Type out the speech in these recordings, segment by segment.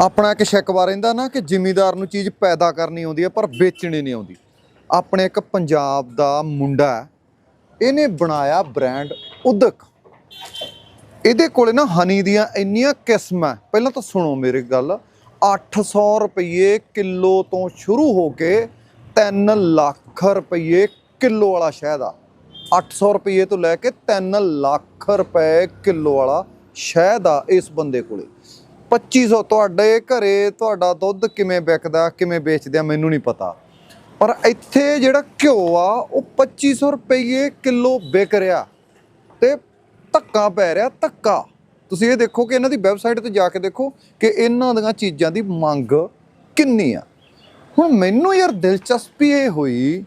ਆਪਣਾ ਇੱਕ ਸ਼ਿਕਵਾ ਰਹਿੰਦਾ ਨਾ ਕਿ ਜ਼ਿਮੀਦਾਰ ਨੂੰ ਚੀਜ਼ ਪੈਦਾ ਕਰਨੀ ਆਉਂਦੀ ਹੈ, ਪਰ ਵੇਚਣੀ ਨਹੀਂ ਆਉਂਦੀ। ਆਪਣੇ ਇੱਕ ਪੰਜਾਬ ਦਾ ਮੁੰਡਾ ਇਹਨੇ ਬਣਾਇਆ ਬ੍ਰਾਂਡ ਉਦਕ। ਇਹਦੇ ਕੋਲੇ ਨਾ ਹਨੀ ਦੀਆਂ ਇੰਨੀਆਂ ਕਿਸਮਾਂ ਪਹਿਲਾਂ ਤਾਂ ਸੁਣੋ ਮੇਰੀ ਗੱਲ 800 ਰੁਪਏ ਕਿਲੋ ਤੋਂ ਸ਼ੁਰੂ ਹੋ ਕੇ 3 ਲੱਖ ਰੁਪਏ ਕਿਲੋ ਵਾਲਾ ਸ਼ਹਿਦ ਆ। 800 ਰੁਪਏ ਤੋਂ ਲੈ ਕੇ 3 ਲੱਖ ਰੁਪਏ ਕਿਲੋ ਵਾਲਾ ਸ਼ਹਿਦ ਆ ਇਸ ਬੰਦੇ ਕੋਲੇ। 2500 ਤੁਹਾਡੇ ਘਰੇ ਤੁਹਾਡਾ ਦੁੱਧ ਕਿਵੇਂ ਵਿਕਦਾ, ਕਿਵੇਂ ਵੇਚਦੇ ਆ, ਮੈਨੂੰ ਨਹੀਂ ਪਤਾ। ਪਰ ਇੱਥੇ ਜਿਹੜਾ ਘਿਓ ਆ, ਉਹ 2500 ਰੁਪਏ ਕਿਲੋ ਵਿਕ ਰਿਹਾ ਤੇ ਧੱਕਾ ਪੈ ਰਿਹਾ, ਧੱਕਾ। ਤੁਸੀਂ ਇਹ ਦੇਖੋ ਕਿ ਇਹਨਾਂ ਦੀ ਵੈਬਸਾਈਟ ਤੇ ਜਾ ਕੇ ਦੇਖੋ ਕਿ ਇਹਨਾਂ ਦੀਆਂ ਚੀਜ਼ਾਂ ਦੀ ਮੰਗ ਕਿੰਨੀ ਆ। ਹੁਣ ਮੈਨੂੰ ਯਾਰ ਦਿਲਚਸਪੀ ਇਹ ਹੋਈ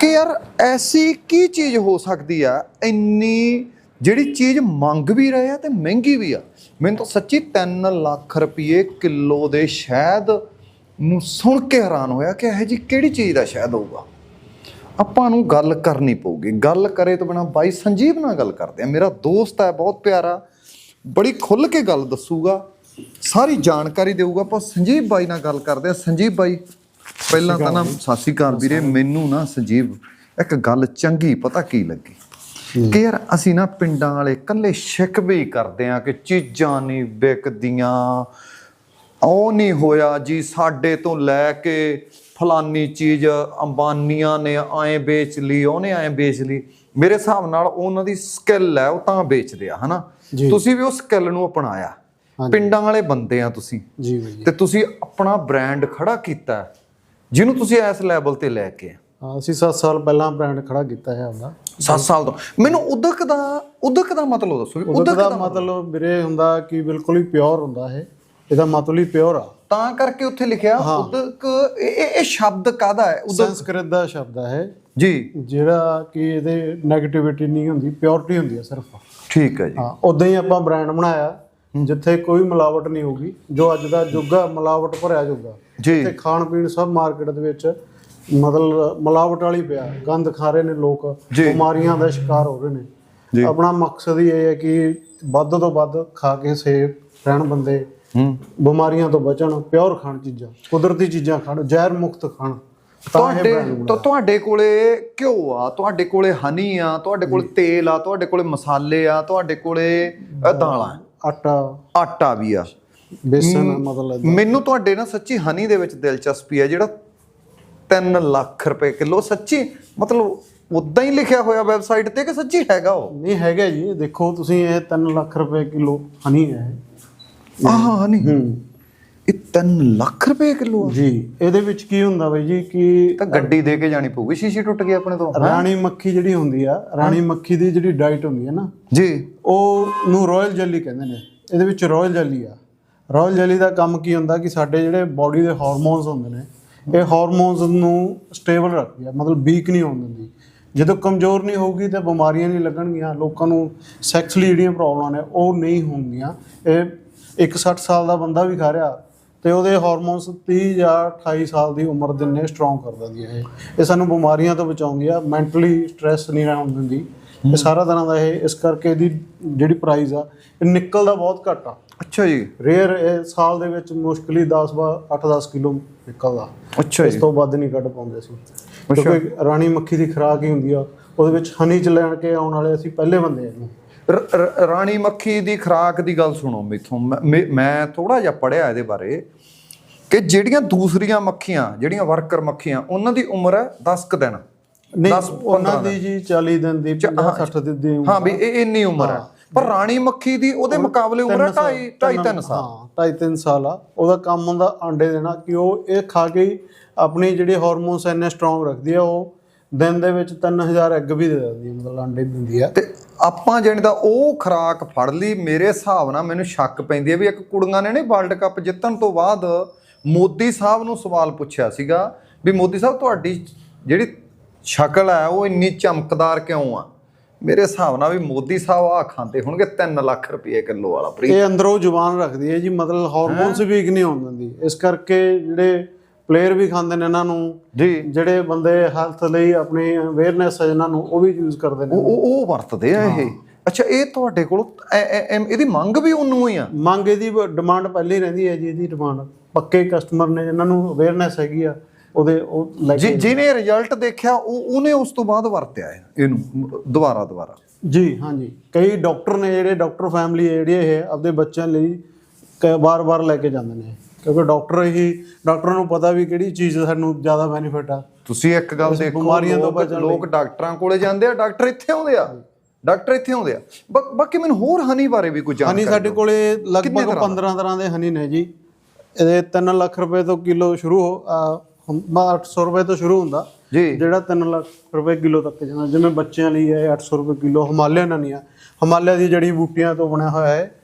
ਕਿ ਯਾਰ ਐਸੀ ਕੀ ਚੀਜ਼ ਹੋ ਸਕਦੀ ਆ, ਇੰਨੀ ਜਿਹੜੀ ਚੀਜ਼ ਮੰਗ ਵੀ ਰਹੇ ਆ ਤੇ ਮਹਿੰਗੀ ਵੀ ਆ। ਮੈਨੂੰ ਤਾਂ ਸੱਚੀ 3 ਲੱਖ ਰੁਪਏ ਕਿਲੋ ਦੇ ਸ਼ਹਿਦ ਨੂੰ ਸੁਣ ਕੇ ਹੈਰਾਨ ਹੋਇਆ ਕਿ ਇਹ ਜੀ ਕਿਹੜੀ ਚੀਜ਼ ਦਾ ਸ਼ਹਿਦ ਹੋਊਗਾ। ਆਪਾਂ ਨੂੰ ਗੱਲ ਕਰਨੀ ਪਊਗੀ। ਗੱਲ ਕਰੇ ਤੋਂ ਬਿਨਾ ਬਾਈ ਸੰਜੀਵ ਨਾਲ ਗੱਲ ਕਰਦੇ ਆ। ਮੇਰਾ ਦੋਸਤ ਹੈ ਬਹੁਤ ਪਿਆਰਾ ਬੜੀ ਖੁੱਲ ਕੇ ਗੱਲ ਦੱਸੂਗਾ ਸਾਰੀ ਜਾਣਕਾਰੀ ਦੇਊਗਾ। ਆਪਾਂ ਸੰਜੀਵ ਬਾਈ ਨਾਲ ਗੱਲ ਕਰਦੇ ਆ। ਸੰਜੀਵ ਬਾਈ ਪਹਿਲਾਂ ਤਾਂ ਨਾ ਸ਼੍ਰੀ ਅਕਾਲ ਵੀਰੇ। ਮੈਨੂੰ ਨਾ ਸੰਜੀਵ ਇੱਕ ਗੱਲ ਚੰਗੀ ਪਤਾ ਕੀ ਲੱਗੀ? ਕਿ ਯਾਰ ਅਸੀਂ ਨਾ ਪਿੰਡਾਂ ਵਾਲੇ ਕੱਲੇ ਸ਼ਿਕਵੇ ਹੀ ਕਰਦੇ ਆ ਕਿ ਚੀਜ਼ਾਂ ਨਹੀਂ ਵਿਕਦੀਆਂ। ਉਹ ਨਹੀਂ ਹੋਇਆ ਜੀ ਸਾਡੇ ਤੋਂ ਲੈ ਕੇ ਫਲਾਨੀ ਚੀਜ਼ ਅੰਬਾਨੀਆਂ ਨੇ ਐਂ ਵੇਚ ਲਈ ਉਹਨੇ ਐਂ ਵੇਚ ਲਈ। ਮੇਰੇ ਹਿਸਾਬ ਨਾਲ ਉਹਨਾਂ ਦੀ ਸਕਿੱਲ ਹੈ ਉਹ ਤਾਂ ਵੇਚਦੇ ਆ ਹਨਾ। ਤੁਸੀਂ ਵੀ ਉਹ ਸਕਿੱਲ ਨੂੰ ਅਪਣਾਇਆ। ਪਿੰਡਾਂ ਵਾਲੇ ਬੰਦੇ ਆ ਤੁਸੀਂ। ਜੀ ਬਾਈ ਤੇ ਤੁਸੀਂ ਆਪਣਾ ਬ੍ਰਾਂਡ ਖੜਾ ਕੀਤਾ। ਜਿਹਨੂੰ ਤੁਸੀਂ ਇਸ ਲੈਵਲ ਤੇ ਲੈ ਕੇ ਅਸੀਂ 7 ਸਾਲ ਪਹਿਲਾਂ ਬ੍ਰਾਂਡ ਖੜਾ ਕੀਤਾ ਹੈ ਆਪਦਾ 7 ਸਾਲ ਤੋਂ। ਮੈਨੂੰ ਉਦਕ ਦਾ ਉਦਕ ਦਾ ਮਤਲਬ ਦੱਸੋ ਉਹਦਾ ਦਾ ਮਤਲਬ। ਵੀਰੇ ਹੁੰਦਾ ਕਿ ਬਿਲਕੁਲ ਹੀ ਪਿਓਰ ਹੁੰਦਾ ਹੈ ਇਹਦਾ ਮਤਲਬ ਹੀ ਪਿਓਰ ਆ। ਤਾਂ ਕਰਕੇ ਉੱਥੇ ਲਿਖਿਆ ਉਦਕ ਇਹ ਸ਼ਬਦ ਕਾਦਾ ਹੈ? ਉਦਕ ਸੰਸਕ੍ਰਿਤ ਦਾ ਸ਼ਬਦ ਹੈ ਜੀ। ਜਿਹੜਾ ਕਿ ਇਹਦੇ 네ਗੇਟਿਵਿਟੀ ਨਹੀਂ ਹੁੰਦੀ ਪਿਓਰਿਟੀ ਹੁੰਦੀ ਹੈ ਸਿਰਫ। ਠੀਕ ਹੈ ਜੀ। ਹਾਂ ਉਦਾਂ ਹੀ ਆਪਾਂ ਬ੍ਰਾਂਡ ਬਣਾਇਆ ਜਿੱਥੇ ਕੋਈ ਮਿਲਾਵਟ ਨਹੀਂ ਹੋਊਗੀ ਜੋ ਅੱਜ ਦਾ ਯੁੱਗ ਆ ਮਿਲਾਵਟ ਭਰਿਆ ਯੁੱਗ ਆ। ਤੇ ਖਾਣ ਪੀਣ ਸਭ ਮਾਰਕੀਟ ਦੇ ਵਿੱਚ ਮਤਲਬ ਮਿਲਾਵਟ ਵਾਲੀ ਪਿਆ ਗੰਦ ਖਾ ਰਹੇ ਨੇ ਲੋਕ। ਬਿਮਾਰੀਆਂ ਦਾ ਸ਼ਿਕਾਰ ਹੋ ਰਹੇ। ਨੇ। ਆਪਣਾ ਮਕਸਦ ਹੀ ਇਹ ਹੈ ਕਿ ਵੱਧ ਤੋਂ ਵੱਧ ਖਾ ਕੇ ਸੇਫ ਰਹਿਣ ਬੰਦੇ ਬਿਮਾਰੀਆਂ ਤੋਂ ਬਚਣ ਪਿਓਰ ਖਾਣ ਚੀਜ਼ਾਂ ਕੁਦਰਤੀ ਚੀਜ਼ਾਂ ਖਾਣ ਜ਼ਹਿਰ ਮੁਕਤ ਖਾਣ ਤੁਹਾਡੇ ਤਾਂ ਤੁਹਾਡੇ ਕੋਲੇ ਘਿਓ ਆ ਤੁਹਾਡੇ ਕੋਲੇ ਹਨੀ ਆ ਤੁਹਾਡੇ ਕੋਲੇ ਤੇਲ ਆ ਤੁਹਾਡੇ ਕੋਲੇ ਮਸਾਲੇ ਆ ਤੁਹਾਡੇ ਕੋਲੇ ਦਾਲਾਂ। ਆਟਾ। ਆਟਾ ਵੀ ਆ। ਬੇਸਨ ਮਤਲਬ ਮੈਨੂੰ ਤੁਹਾਡੇ ਨਾ ਸੱਚੀ ਹਨੀ ਦੇ ਵਿੱਚ ਦਿਲਚਸਪੀ ਹੈ ਜਿਹੜਾ 3 ਲੱਖ ਰੁਪਏ ਕਿਲੋ ਸੱਚੀ ਮਤਲਬ ਉਦਾਂ ਹੀ ਲਿਖਿਆ ਹੋਇਆ ਵੈਬਸਾਈਟ ਤੇ ਕਿ ਸੱਚੀ ਹੈਗਾ ਉਹ? ਨਹੀਂ ਹੈਗਾ ਜੀ। ਇਹ ਦੇਖੋ ਤੁਸੀਂ ਇਹ 3 ਲੱਖ ਰੁਪਏ ਕਿਲੋ ਹਨੀ ਹੈ। ਆਹ ਹਨੀ? ਹੂੰ। ਇਹ 3 ਲੱਖ ਰੁਪਏ ਕਿਲੋ ਜੀ ਇਹਦੇ ਵਿੱਚ ਕੀ ਹੁੰਦਾ ਬਾਈ ਜੀ ਕਿ ਤਾਂ ਗੱਡੀ ਦੇ ਕੇ ਜਾਣੀ ਪਊਗੀ ਸ਼ੀਸ਼ੀ ਟੁੱਟ ਗਈ ਆਪਣੇ ਤੋਂ। ਰਾਣੀ ਮੱਖੀ ਜਿਹੜੀ ਹੁੰਦੀ ਆ ਰਾਣੀ ਮੱਖੀ ਦੀ ਜਿਹੜੀ ਡਾਈਟ ਹੁੰਦੀ ਹੈ ਨਾ ਜੀ। ਉਹ ਨੂੰ ਰਾਇਲ ਜੈਲੀ ਕਹਿੰਦੇ ਨੇ। ਇਹਦੇ ਵਿੱਚ ਰਾਇਲ ਜੈਲੀ ਆ। ਰਾਇਲ ਜੈਲੀ ਦਾ ਕੰਮ ਕੀ ਹੁੰਦਾ ਕਿ ਸਾਡੇ ਜਿਹੜੇ ਬਾਡੀ ਦੇ ਹਾਰਮੋਨਸ ਹੁੰਦੇ ਨੇ ਇਹ ਹਾਰਮੋਨਸ ਨੂੰ ਸਟੇਬਲ ਰੱਖਦੀ ਆ ਮਤਲਬ ਵੀਕ ਨਹੀਂ ਹੋਣ ਦਿੰਦੀ। ਜਦੋਂ ਕਮਜ਼ੋਰ ਨਹੀਂ ਹੋਊਗੀ ਤੇ ਬਿਮਾਰੀਆਂ ਨਹੀਂ ਲੱਗਣਗੀਆਂ ਲੋਕਾਂ ਨੂੰ ਸੈਕਸੁਅਲੀ ਜਿਹੜੀਆਂ ਪ੍ਰੋਬਲਮਾਂ ਨੇ ਉਹ ਨਹੀਂ ਹੋਣਗੀਆਂ। ਇਹ ਇੱਕ 60 ਸਾਲ ਦਾ ਬੰਦਾ ਵੀ ਖਾ ਰਿਹਾ ਤੇ ਉਹਦੇ ਹਾਰਮੋਨਸ 30 ਜਾਂ 28 ਸਾਲ ਦੀ ਉਮਰ ਦੇ ਨੇ ਸਟਰੋਂਗ ਕਰ ਦਿੰਦੀ ਹੈ ਇਹ। ਇਹ ਸਾਨੂੰ ਬਿਮਾਰੀਆਂ ਤੋਂ ਬਚਾਉਂਦੀ ਆ ਮੈਂਟਲੀ ਸਟ੍ਰੈਸ ਨਹੀਂ ਰਹਿਣ ਦਿੰਦੀ। ਇਹ ਸਾਰਾ ਤਰ੍ਹਾਂ ਦਾ ਇਹ ਇਸ ਕਰਕੇ ਇਹਦੀ ਜਿਹੜੀ ਪ੍ਰਾਈਸ ਆ ਇਹ ਨਿਕਲਦਾ ਬਹੁਤ ਘੱਟ ਆ। ਅੱਛਾ ਜੀ। ਰੇਅਰ ਇਹ ਸਾਲ ਦੇ ਵਿੱਚ ਮੁਸ਼ਕਲ ਹੀ 10 8-10 ਕਿਲੋ ਨਿਕਲਦਾ ਅੱਛਾ ਇਸ ਜੀ। ਤੋਂ ਵੱਧ ਨਹੀਂ ਕੱਢ ਪਾਉਂਦੇ ਸੀ ਕਿਉਂਕਿ ਰਾਣੀ ਮੱਖੀ ਦੀ ਖੁਰਾਕ ਹੀ ਹੁੰਦੀ ਆ। ਉਹਦੇ ਵਿੱਚ ਹਨੀ ਚ ਲੈਣ ਕੇ ਆਉਣ ਵਾਲੇ ਅਸੀਂ ਪਹਿਲੇ ਬੰਦੇ ਆ ਰਾਣੀ ਮੱਖੀ ਦੀ ਖੁਰਾਕ ਦੀ ਗੱਲ ਸੁਣੋ ਮੇਥੋਂ। ਮੈਂ- ਥੋੜਾ ਜਿਹਾ ਪੜਿਆ ਇਹਦੇ ਬਾਰੇ ਕਿ ਜਿਹੜੀਆਂ ਦੂਸਰੀਆਂ ਮੱਖੀਆਂ ਜਿਹੜੀਆਂ ਵਰਕਰ ਮੱਖੀਆਂ ਉਹਨਾਂ ਦੀ ਉਮਰ ਹੈ 10 ਕ ਦਿਨ। ਨਹੀਂ 10 ਉਹਨਾਂ ਦੀ ਜੀ 40 ਦਿਨ ਦੀ 50 60 ਦਿਨ ਦੀ ਹਾਂ ਵੀ ਇਹ ਇੰਨੀ ਉਮਰ ਹੈ। ਪਰ ਰਾਣੀ ਮੱਖੀ ਦੀ ਉਹਦੇ ਮੁਕਾਬਲੇ ਉਮਰ ਹੈ 2.5 2.5 3 ਸਾਲ। ਹਾਂ 2.5 ਸਾਲ ਆ। ਉਹਦਾ ਕੰਮ ਹੁੰਦਾ ਆਂਡੇ ਦੇਣਾ ਕਿ ਉਹ ਇਹ ਖਾ ਕੇ ਆਪਣੀ ਜਿਹੜੀ ਹਾਰਮੋਨਸ ਇੰਨੇ ਸਟਰੋਂਗ ਰੱਖਦੀ ਆ ਉਹ ਦਿਨ ਦੇ ਵਿੱਚ 3000 ਐਗ ਵੀ ਦੇ ਦਿੰਦੀ ਆ ਮਤਲਬ ਆਂਡੇ ਦਿੰਦੀ ਆ। ਤੇ ਆਪਾਂ ਜਾਣੀ ਦਾ ਉਹ ਖੁਰਾਕ ਫੜ ਲਈ ਮੇਰੇ ਹਿਸਾਬ ਨਾਲ ਮੈਨੂੰ ਸ਼ੱਕ ਪੈਂਦੀ ਹੈ ਵੀ ਇੱਕ ਕੁੜੀਆਂ ਨੇ ਨੇ ਵਰਲਡ ਕੱਪ ਜਿੱਤਣ ਤੋਂ ਬਾਅਦ ਮੋਦੀ ਸਾਹਿਬ ਨੂੰ ਸਵਾਲ ਪੁੱਛਿਆ ਸੀਗਾ ਵੀ ਮੋਦੀ ਸਾਹਿਬ ਤੁਹਾਡੀ ਜਿਹੜੀ ਸ਼ਕਲ ਹੈ ਉਹ ਇੰਨੀ ਚਮਕਦਾਰ ਕਿਉਂ ਆ? ਮੇਰੇ ਹਿਸਾਬ ਨਾਲ ਵੀ ਮੋਦੀ ਸਾਹਿਬ ਆ ਖਾਂਦੇ ਹੋਣਗੇ 3 ਲੱਖ ਰੁਪਏ ਕਿਲੋ ਵਾਲਾ ਪ੍ਰੀ ਇਹ ਅੰਦਰੋਂ ਜ਼ੁਬਾਨ ਰੱਖਦੀ ਹੈ ਜੀ ਮਤਲਬ ਹਾਰਮੋਨਸ ਵੀਕ ਨਹੀਂ ਹੋਣ ਦਿੰਦੀ। ਇਸ ਕਰਕੇ ਜਿਹੜੇ ਪਲੇਅਰ ਵੀ ਖਾਂਦੇ ਨੇ ਇਹਨਾਂ ਨੂੰ ਜੀ। ਜਿਹੜੇ ਬੰਦੇ ਹੈਲਥ ਲਈ ਆਪਣੀ ਅਵੇਅਰਨੈਸ ਹੈ ਇਹਨਾਂ ਨੂੰ ਉਹ ਵੀ ਯੂਜ਼ ਕਰਦੇ ਨੇ। ਉਹ ਉਹ ਵਰਤਦੇ ਆ ਇਹ। ਅੱਛਾ ਇਹ ਤੁਹਾਡੇ ਕੋਲ ਇਹਦੀ ਮੰਗ ਵੀ ਉਹਨੂੰ ਹੀ ਆ? ਮੰਗ ਇਹਦੀ ਡਿਮਾਂਡ ਪਹਿਲੇ ਹੀ ਰਹਿੰਦੀ ਹੈ ਜੀ ਇਹਦੀ ਡਿਮਾਂਡ ਪੱਕੇ ਕਸਟਮਰ ਨੇ ਜਿਨ੍ਹਾਂ ਨੂੰ ਅਵੇਅਰਨੈਸ ਹੈਗੀ ਆ ਉਹਦੇ ਉਹ ਲੈ ਕੇ ਜਿਹਨੇ ਰਿਜ਼ਲਟ ਦੇਖਿਆ ਉਹ ਉਹਨੇ ਉਸ ਤੋਂ ਬਾਅਦ ਵਰਤਿਆ ਹੈ ਇਹਨੂੰ ਦੁਬਾਰਾ ਦੁਬਾਰਾ। ਜੀ ਹਾਂਜੀ। ਕਈ ਡਾਕਟਰ ਨੇ ਜਿਹੜੇ ਡਾਕਟਰ ਫੈਮਿਲੀ ਜਿਹੜੀ ਇਹ ਆਪਦੇ ਬੱਚਿਆਂ ਲਈ ਵਾਰ-ਵਾਰ ਲੈ ਕੇ ਜਾਂਦੇ ਨੇ। ਕਿਉਂਕਿ ਡਾਕਟਰ ਹੀ ਡਾਕਟਰਾਂ ਨੂੰ ਪਤਾ ਵੀ ਕਿਹੜੀ ਚੀਜ਼ ਸਾਨੂੰ ਜ਼ਿਆਦਾ ਬੈਨੀਫਿਟ ਆ। ਤੁਸੀਂ ਇੱਕ ਗੱਲ ਦੇਖੋ ਬਿਮਾਰੀਆਂ ਤੋਂ ਬਚਣ। ਲੋਕ ਡਾਕਟਰਾਂ ਕੋਲੇ ਜਾਂਦੇ ਆ ਡਾਕਟਰ ਇੱਥੇ ਆਉਂਦੇ ਆ। ਡਾਕਟਰ ਇੱਥੇ ਆਉਂਦੇ ਆ। ਬਾਕੀ ਮੈਨੂੰ ਹੋਰ ਹਨੀ ਬਾਰੇ ਵੀ ਕੁਝ ਹਨੀ ਜਾਣਕਾਰੀ ਸਾਡੇ ਕੋਲੇ ਲਗਭਗ ਕਿੰਨੇ ਤਰ੍ਹਾਂ 15 ਤਰ੍ਹਾਂ ਦੇ ਹਨੀ ਨੇ ਜੀ। ਇਹਦੇ 3 ਲੱਖ ਰੁਪਏ ਤੋਂ ਕਿਲੋ ਸ਼ੁਰੂ 800 ਰੁਪਏ ਤੋਂ ਸ਼ੁਰੂ ਹੁੰਦਾ। ਜੀ। ਜਿਹੜਾ 3 ਲੱਖ ਰੁਪਏ ਕਿਲੋ ਤੱਕ ਜਾਂਦਾ। ਜਿਵੇਂ ਬੱਚਿਆਂ ਲਈ ਹੈ 800 ਰੁਪਏ ਕਿਲੋ ਹਿਮਾਲਿਆ ਨਹੀਂ ਆ ਹਿਮਾਲਿਆ ਦੀ ਜੜੀ ਬੂਟੀਆਂ ਤੋਂ ਬਣਿਆ ਹੋਇਆ ਹੈ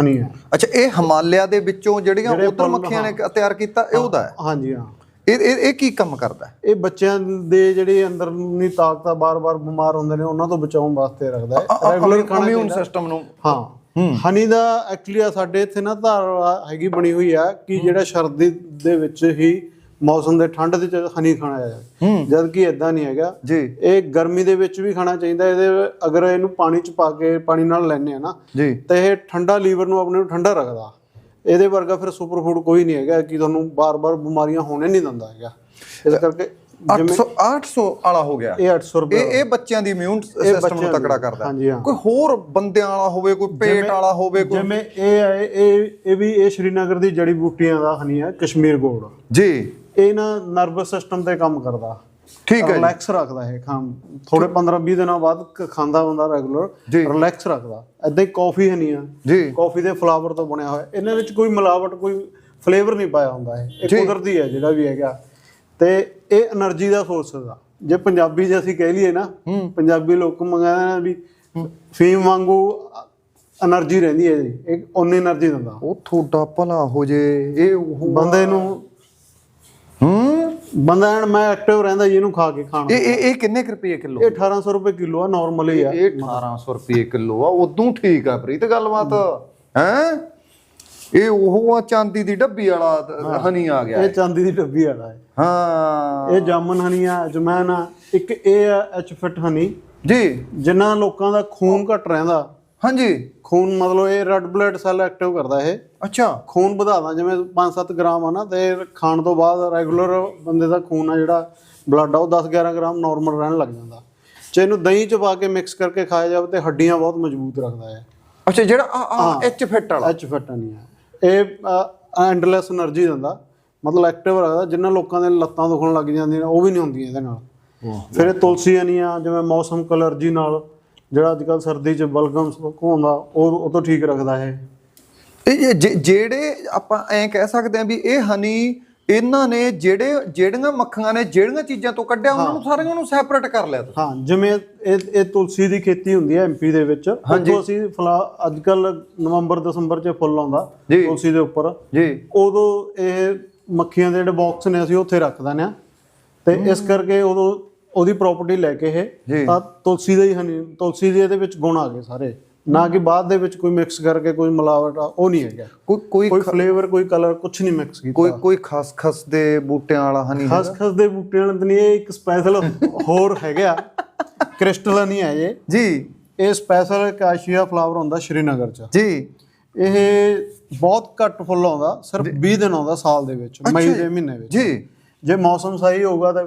ਹਨੀ ਹੈ। ਅੱਛਾ ਇਹ ਹਿਮਾਲਿਆ ਦੇ ਵਿੱਚੋਂ ਜਿਹੜੀਆਂ ਜਿਹੜੇ ਉਧਰ ਮੱਖੀਆਂ ਨੇ ਤਿਆਰ ਕੀਤਾ ਇਹ ਉਹਦਾ ਹੈ? ਹਾਂਜੀ ਹਾਂ। ਇਹ ਇਹ ਕੀ ਕੰਮ ਕਰਦਾ ਹੈ? ਇਹ ਬੱਚਿਆਂ ਦੇ ਜਿਹੜੇ ਅੰਦਰੂਨੀ ਤਾਕਤ ਬਾਰ-ਬਾਰ ਬਿਮਾਰ ਹੁੰਦੇ ਨੇ ਉਹਨਾਂ ਤੋਂ ਬਚਾਉਣ ਵਾਸਤੇ ਰੱਖਦਾ ਹੈ। ਰੈਗੂਲਰ ਖਾਣਾ ਇਮਿਊਨ। ਸਿਸਟਮ ਨੂੰ। ਹਾਂ। ਹਨੀ ਦਾ ਐਕਚੁਅਲੀ ਸਾਡੇ ਇੱਥੇ ਨਾ ਧਾਰ ਹੈਗੀ ਬਣੀ ਹੋਈ ਆ ਕਿ ਜਿਹੜਾ ਸਰਦੀ ਦੇ ਵਿੱਚ ਹੀ ਮੌਸਮ ਦੇ ਠੰਡ ਦੇ ਵਿੱਚ ਹਨੀ ਖਾਣਾ ਹੈ ਜਦ। ਕਿ ਇਦਾਂ ਨਹੀਂ ਹੈਗਾ। ਜੀ। ਇਹ ਗਰਮੀ ਦੇ ਵਿੱਚ ਵੀ ਖਾਣਾ ਚਾਹੀਦਾ ਇਹਦੇ ਅਗਰ ਇਹਨੂੰ ਪਾਣੀ ਚ ਪਾ ਕੇ ਪਾਣੀ ਨਾਲ ਲੈਣੇ ਆ ਨਾ ਜੀ। ਤੇ ਇਹ ਠੰਡਾ ਲੀਵਰ ਨੂੰ ਆਪਣੇ ਨੂੰ ਠੰਡਾ ਰੱਖਦਾ। ਇਹਦੇ ਵਰਗਾ ਫਿਰ ਸੁਪਰ ਫੂਡ ਕੋਈ ਨਹੀਂ ਹੈਗਾ ਕਿ ਤੁਹਾਨੂੰ ਬਾਰ-ਬਾਰ ਬਿਮਾਰੀਆਂ ਹੋਣੇ ਨਹੀਂ ਦਿੰਦਾ ਹੈਗਾ। ਇਸ ਕਰਕੇ 800 800 ਵਾਲਾ ਹੋ ਗਿਆ। ਇਹ 800 ਰੁਪਏ ਇਹ ਇਹ ਬੱਚਿਆਂ ਦੀ ਇਮਿਊਨ ਸਿਸਟਮ ਨੂੰ ਤਕੜਾ ਕਰਦਾ। ਕੋਈ ਹੋਰ ਬੰਦਿਆਂ ਵਾਲਾ ਹੋਵੇ ਕੋਈ ਪੇਟ ਵਾਲਾ ਹੋਵੇ ਕੋਈ ਜਿਵੇਂ ਇਹ ਇਹ ਇਹ ਵੀ ਇਹ ਸ਼੍ਰੀਨਗਰ ਦੀ ਜੜੀ ਬੂਟੀਆਂ ਦਾ ਹਨੀ ਹੈ ਕਸ਼ਮੀਰ ਗੋਲਡ ਜੀ। ਇਹ ਨਾ ਨਰਵਸ ਸਿਸਟਮ ਤੇ ਕੰਮ ਕਰਦਾ। ਠੀਕ ਹੈ ਰਿਲੈਕਸ ਰੱਖਦਾ ਹੈ ਖਾਣ ਥੋੜੇ 15 20 ਦਿਨਾਂ ਬਾਅਦ ਖਾਂਦਾ ਹੁੰਦਾ ਰੈਗੂਲਰ ਰਿਲੈਕਸ ਰੱਖਦਾ। ਐਦਾਂ ਹੀ ਕਾਫੀ ਹੈ ਨਹੀਂ ਆ। ਜੀ। ਕਾਫੀ ਦੇ ਫਲਾਵਰ ਤੋਂ ਬਣਿਆ ਹੋਇਆ। ਇਹਨਾਂ ਵਿੱਚ ਕੋਈ ਮਿਲਾਵਟ ਕੋਈ ਫਲੇਵਰ ਨਹੀਂ ਪਾਇਆ ਹੁੰਦਾ ਹੈ ਇਹ ਕੁਦਰਤੀ ਹੈ ਜਿਹੜਾ ਵੀ ਹੈਗਾ। ਤੇ ਇਹ એનર્ਜੀ ਦਾ ਸੋਰਸ ਹੈ ਜੇ ਪੰਜਾਬੀ ਜੇ ਅਸੀਂ ਕਹਿ ਲਈਏ ਨਾ ਪੰਜਾਬੀ ਲੋਕ ਮੰਗਾਉਂਦੇ ਨੇ ਵੀ ਫੀਮ ਵਾਂਗੂ એનર્ਜੀ ਰਹਿੰਦੀ ਹੈ ਜੀ। ਇੱਕ ਓਨੀ એનર્ਜੀ ਦਿੰਦਾ। ਉਹ ਥੋੜਾ ਭਲਾ ਹੋ ਜੇ ਇਹ ਬੰਦੇ ਨੂੰ ਬੰਦਾ ਐਨ ਮੈਂ ਐਕਟਿਵ ਰਹਿੰਦਾ ਜੀ ਇਹਨੂੰ ਖਾ ਕੇ ਖਾਣਾ ਇਹ ਇਹ ਇਹ ਕਿੰਨੇ ਕੁ ਰੁਪਏ ਕਿਲੋ? ਇਹ 1800 ਰੁਪਏ ਕਿਲੋ ਆ ਨਾਰਮਲੀ ਆ। ਇਹ 1800 ਰੁਪਏ ਕਿਲੋ ਆ ਉਦੋਂ ਠੀਕ ਆ ਪ੍ਰੀਤ ਗੱਲਬਾਤ। ਹੈ। ਇਹ ਉਹ ਆ ਚਾਂਦੀ ਦੀ ਡੱਬੀ ਵਾਲਾ ਹਨੀ ਆ ਗਿਆ। ਇਹ ਚਾਂਦੀ ਦੀ ਡੱਬੀ ਵਾਲਾ ਹੈ। ਹਾਂ। ਇਹ ਜਾਮਨ ਹਨੀ ਆ ਅਜਮੈਨ ਆ ਇੱਕ ਇਹ ਆ ਐਚ ਫਿਟ ਹਨੀ। ਜੀ। ਜਿਨ੍ਹਾਂ ਲੋਕਾਂ ਦਾ ਖੂਨ ਘਟ ਰਹਿੰਦਾ। ਹਾਂਜੀ। ਖੂਨ ਮਤਲਬ ਇਹ ਰੈੱਡ ਬਲੱਡ ਸੈੱਲ ਐਕਟਿਵ ਕਰਦਾ ਇਹ। ਅੱਛਾ। ਖੂਨ ਵਧਾਦਾ ਜਿਵੇਂ 5-7 ਗ੍ਰਾਮ ਆ ਨਾ ਤੇ ਖਾਣ ਤੋਂ ਬਾਅਦ ਰੈਗੂਲਰ ਬੰਦੇ ਦਾ ਖੂਨ ਆ ਜਿਹੜਾ ਬਲੱਡ ਆ ਉਹ 10-11 ਗ੍ਰਾਮ ਨਾਰਮਲ ਰਹਿਣ ਲੱਗ ਜਾਂਦਾ। ਜੇ ਇਹਨੂੰ ਦਹੀਂ ਚ ਪਾ ਕੇ ਮਿਕਸ ਕਰਕੇ ਖਾਇਆ ਜਾਵੇ ਤੇ ਹੱਡੀਆਂ ਬਹੁਤ ਮਜ਼ਬੂਤ ਰੱਖਦਾ ਹੈ ਅੱਛਾ ਜਿਹੜਾ ਆ ਐਚ ਫਿਟ ਵਾਲਾ। ਐਚ ਫਿਟ ਨਹੀਂ ਆ। ਇਹ ਐਂਡਲੈਸ એનર્ਜੀ ਦਿੰਦਾ। ਮਤਲਬ ਐਕਟਿਵ ਰੱਖਦਾ ਜਿਨ੍ਹਾਂ ਲੋਕਾਂ ਦੇ ਲੱਤਾਂ ਦੁਖਣ ਲੱਗ ਜਾਂਦੀਆਂ ਉਹ ਵੀ ਨਹੀਂ ਹੁੰਦੀਆਂ ਇਹਦੇ ਨਾਲ। ਫਿਰ ਇਹ ਤੁਲਸੀ ਨਹੀਂ ਆ ਜਿਵੇਂ ਮੌਸਮ ਕਲਰਜੀ ਨਾਲ ਜਿਹੜਾ ਅੱਜ ਕੱਲ ਸਰਦੀ ਚ ਬਲਗਮ ਹੁੰਦਾ ਉਹ ਉਹ ਤੋਂ ਠੀਕ ਰੱਖਦਾ ਇਹ। ਇਹ ਜੇ- ਜਿਹੜੇ ਆਪਾਂ ਐਂ ਕਹਿ ਸਕਦੇ ਆ ਵੀ ਇਹ ਹਨੀ ਇਹਨਾਂ ਨੇ ਜਿਹੜੇ ਜਿਹੜੀਆਂ ਮੱਖੀਆਂ ਨੇ ਜਿਹੜੀਆਂ ਚੀਜ਼ਾਂ ਤੋਂ ਕੱਢਿਆ ਉਹਨਾਂ ਨੂੰ ਸਾਰਿਆਂ ਨੂੰ ਸੈਪਰੇਟ ਕਰ ਲਿਆ ਤੁਸੀਂ। ਹਾਂ ਜਿਵੇਂ ਇਹ ਇਹ ਤੁਲਸੀ ਦੀ ਖੇਤੀ ਹੁੰਦੀ ਹੈ ਐਮਪੀ ਦੇ ਵਿੱਚ। ਉੱਥੋਂ ਅਸੀਂ ਫਲਾ ਅੱਜ ਕੱਲ ਨਵੰਬਰ ਦਸੰਬਰ ਚ ਫੁੱਲ ਆਉਂਦਾ ਜੀ। ਤੁਲਸੀ ਦੇ ਉੱਪਰ। ਜੀ। ਉਦੋਂ ਇਹ ਮੱਖੀਆਂ ਦੇ ਜਿਹੜੇ ਬਾਕਸ ਨੇ ਅਸੀਂ ਉੱਥੇ ਰੱਖ ਦਿੰਦੇ ਆ ਤੇ ਇਸ ਕਰਕੇ ਉਦੋਂ ਉਹਦੀ ਪ੍ਰਾਪਰਟੀ ਲੈ ਕੇ। ਇਹ ਤਾਂ ਤੁਲਸੀ ਦੇ ਹੀ ਹਨੀ ਤੁਲਸੀ ਦੇ ਇਹਦੇ ਵਿੱਚ ਗੁਣ ਆ ਗਏ ਸਾਰੇ। ਨਾ ਕਿ ਬਾਅਦ ਦੇ ਵਿੱਚ ਕੋਈ ਮਿਕਸ ਕਰਕੇ ਕੋਈ ਮਿਲਾਵਟ ਆ ਉਹ ਨਹੀਂ ਹੈਗਾ। ਕੋਈ ਕੋਈ ਫਲੇਵਰ ਕੋਈ ਕਲਰ ਕੁਝ ਨਹੀਂ ਮਿਕਸ ਕੀਤਾ। ਕੋਈ ਕੋਈ ਖਸਖਸ ਦੇ ਬੂਟਿਆਂ ਵਾਲਾ ਹਨੀ ਹੈ ਖਸਖਸ ਦੇ ਬੂਟਿਆਂ ਤਾਂ ਨਹੀਂ ਇਹ ਇੱਕ ਸਪੈਸ਼ਲ ਹੋਰ ਹੈਗਾ ਕ੍ਰਿਸਟਲ ਨਹੀਂ ਹੈ ਇਹ। ਜੀ। ਇਹ ਸਪੈਸ਼ਲ ਕਾਸ਼ੀਆ ਫਲਾਵਰ ਹੁੰਦਾ ਸ਼੍ਰੀਨਗਰ ਚ। ਜੀ। ਇਹ ਬਹੁਤ ਘੱਟ ਫੁੱਲ ਆਉਂਦਾ ਸਿਰਫ 20 ਦਿਨ ਆਉਂਦਾ ਸਾਲ ਦੇ ਵਿੱਚ ਮਈ ਦੇ ਮਹੀਨੇ ਵਿੱਚ। ਜੀ। ਜੇ ਮੌਸਮ ਸਹੀ ਹੋਊਗਾ ਤਾਂ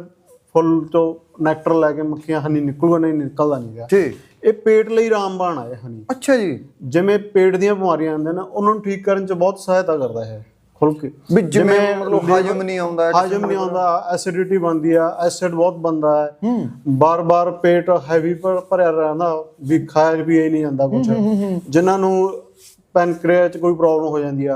ਫੁੱਲ ਤੋਂ ਨੈਕਟਰ ਲੈ ਕੇ ਮੱਖੀਆਂ ਹਨੀ ਨਿਕਲੂਗਾ ਨਹੀਂ ਨਿਕਲਦਾ ਨਹੀਂਗਾ ਜੀ। ਇਹ ਪੇਟ ਲਈ ਰਾਮਬਾਣ ਆ ਇਹ ਹਨੀ। ਅੱਛਾ ਜੀ। ਜਿਵੇਂ ਪੇਟ ਦੀਆਂ ਬਿਮਾਰੀਆਂ ਆਉਂਦੀਆਂ ਨੇ ਉਹਨਾਂ ਨੂੰ ਠੀਕ ਕਰਨ ਚ ਬਹੁਤ ਸਹਾਇਤਾ ਕਰਦਾ ਹੈ ਖੁੱਲ ਕੇ। ਵੀ ਜਿਵੇਂ ਮਤਲਬ ਹਜਮ ਨਹੀਂ ਆਉਂਦਾ ਹਾਜਮ ਨਹੀਂ ਆਉਂਦਾ ਐਸਿਡਿਟੀ ਬਣਦੀ ਆ ਐਸਿਡ ਬਹੁਤ ਬਣਦਾ ਹੈ। ਬਾਰ-ਬਾਰ ਪੇਟ ਹੈਵੀ ਭਰਿਆ ਰਹਿੰਦਾ ਵੀ ਖਾਇਆ ਵੀ ਇਹ ਨਹੀਂ ਜਾਂਦਾ ਕੁਝ ਜਿਨ੍ਹਾਂ ਨੂੰ ਪੈਨਕ੍ਰੀਅਸ ਚ ਕੋਈ ਪ੍ਰੋਬਲਮ ਹੋ ਜਾਂਦੀ ਆ।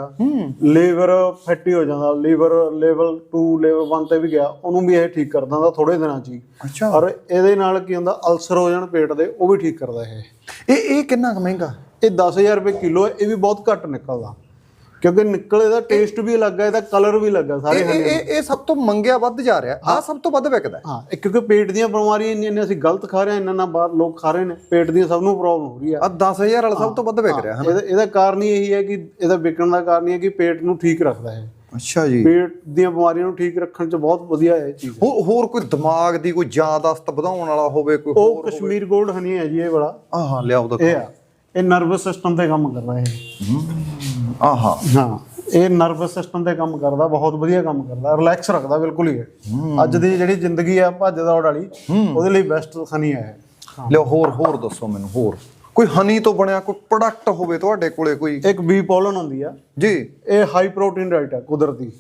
ਲੀਵਰ ਫੈਟੀ ਹੋ ਜਾਂਦਾ। ਲੀਵਰ ਲੈਵਲ 2 ਲੈਵਲ 1 ਤੇ ਵੀ ਗਿਆ। ਉਹਨੂੰ ਵੀ ਇਹ ਠੀਕ ਕਰ ਦਿੰਦਾ ਥੋੜੇ ਦਿਨਾਂ ਚ ਹੀ। ਅੱਛਾ। ਔਰ ਇਹਦੇ ਨਾਲ ਕੀ ਹੁੰਦਾ ਅਲਸਰ ਹੋ ਜਾਣ ਪੇਟ ਦੇ ਉਹ ਵੀ ਠੀਕ ਕਰਦਾ ਇਹ। ਇਹ ਇਹ ਕਿੰਨਾ ਕੁ ਮਹਿੰਗਾ? ਇਹ 10000 ਰੁਪਏ ਕਿਲੋ ਇਹ ਵੀ ਬਹੁਤ ਘੱਟ ਨਿਕਲਦਾ। ਕਿਉਂਕਿ ਨਿਕਲ ਇਹਦਾ ਟੇਸਟ ਵੀ ਅਲੱਗ ਹੈ ਇਹਦਾ ਕਲਰ ਵੀ ਅਲੱਗ ਹੈ ਸਾਰੇ ਇਹ ਇਹ- ਇਹ ਇਹ ਸਭ ਤੋਂ ਮੰਗਿਆ ਵੱਧ ਜਾ ਰਿਹਾ। ਆ ਸਭ ਤੋਂ ਵੱਧ ਵਿਕਦਾ ਹੈ। ਹਾਂ ਇਹ ਕਿਉਂਕਿ ਪੇਟ ਦੀਆਂ ਬਿਮਾਰੀਆਂ ਇੰਨੀਆਂ ਨੇ ਅਸੀਂ ਗਲਤ ਖਾ ਰਹੇ ਹਾਂ ਇੰਨਾ ਨਾ ਬਾਹਰ ਲੋਕ ਖਾ ਰਹੇ ਨੇ ਪੇਟ ਦੀਆਂ ਸਭ ਨੂੰ ਪ੍ਰੋਬਲਮ ਹੋ ਰਹੀ ਆ। ਆ 10000 ਵਾਲਾ ਸਭ ਤੋਂ ਵੱਧ ਵਿਕ ਰਿਹਾ ਇਹਦਾ ਇਹਦਾ ਕਾਰਨ ਹੀ ਇਹੀ ਹੈ ਕਿ ਇਹਦਾ ਵਿਕਣ ਦਾ ਕਾਰਨ ਹੀ ਹੈ ਕਿ ਪੇਟ ਨੂੰ ਠੀਕ ਰੱਖਦਾ ਹੈ। ਅੱਛਾ ਜੀ। ਪੇਟ ਦੀਆਂ ਬਿਮਾਰੀਆਂ ਨੂੰ ਠੀਕ ਰੱਖਣ 'ਚ ਬਹੁਤ ਵਧੀਆ ਹੈ ਇਹ ਚੀਜ਼ ਹੋਰ ਹੋਰ ਕੋਈ ਦਿਮਾਗ ਦੀ ਕੋਈ ਯਾਦਾਸ਼ਤ ਵਧਾਉਣ ਵਾਲਾ ਹੋਵੇ ਕੋਈ ਉਹ ਹੋਰ ਕਸ਼ਮੀਰ ਗੋਲਡ ਹਨੀ ਹੈ ਜੀ ਇਹ ਵਾਲਾ। ਆਹਾਂ ਲਿਆਓ ਤਾਂ ਇਹ ਆ। ਇਹ ਨਰਵਸ ਸਿਸਟਮ ਤੇ ਕੰਮ ਕਰਦਾ ਇਹ। ਆਹਾਂ। ਹਾਂ ਇਹ ਨਰਵਸ ਸਿਸਟਮ ਤੇ ਕੰਮ ਕਰਦਾ ਬਹੁਤ ਵਧੀਆ ਕੰਮ ਕਰਦਾ ਰਿਲੈਕਸ ਰੱਖਦਾ ਬਿਲਕੁਲ ਹੀ। ਅੱਜ ਦੀ ਜਿਹੜੀ ਜ਼ਿੰਦਗੀ ਆ ਭੱਜ ਦੌੜ ਵਾਲੀ ਉਹਦੇ ਲਈ ਬੈਸਟ ਹਨੀ ਹੈ। ਲਿਓ ਹੋਰ ਹੋਰ ਦੱਸੋ ਮੈਨੂੰ ਹੋਰ। ਕੋਈ ਹਨੀ ਤੋਂ ਬਣਿਆ ਕੋਈ ਪ੍ਰੋਡਕਟ ਹੋਵੇ ਤੁਹਾਡੇ ਕੋਲੇ ਕੋਈ? ਇੱਕ ਬੀ ਪੋਲਨ ਹੁੰਦੀ ਆ। ਜੀ। ਇਹ ਹਾਈ ਪ੍ਰੋਟੀਨ ਡਾਈਟ ਆ ਕੁਦਰਤੀ।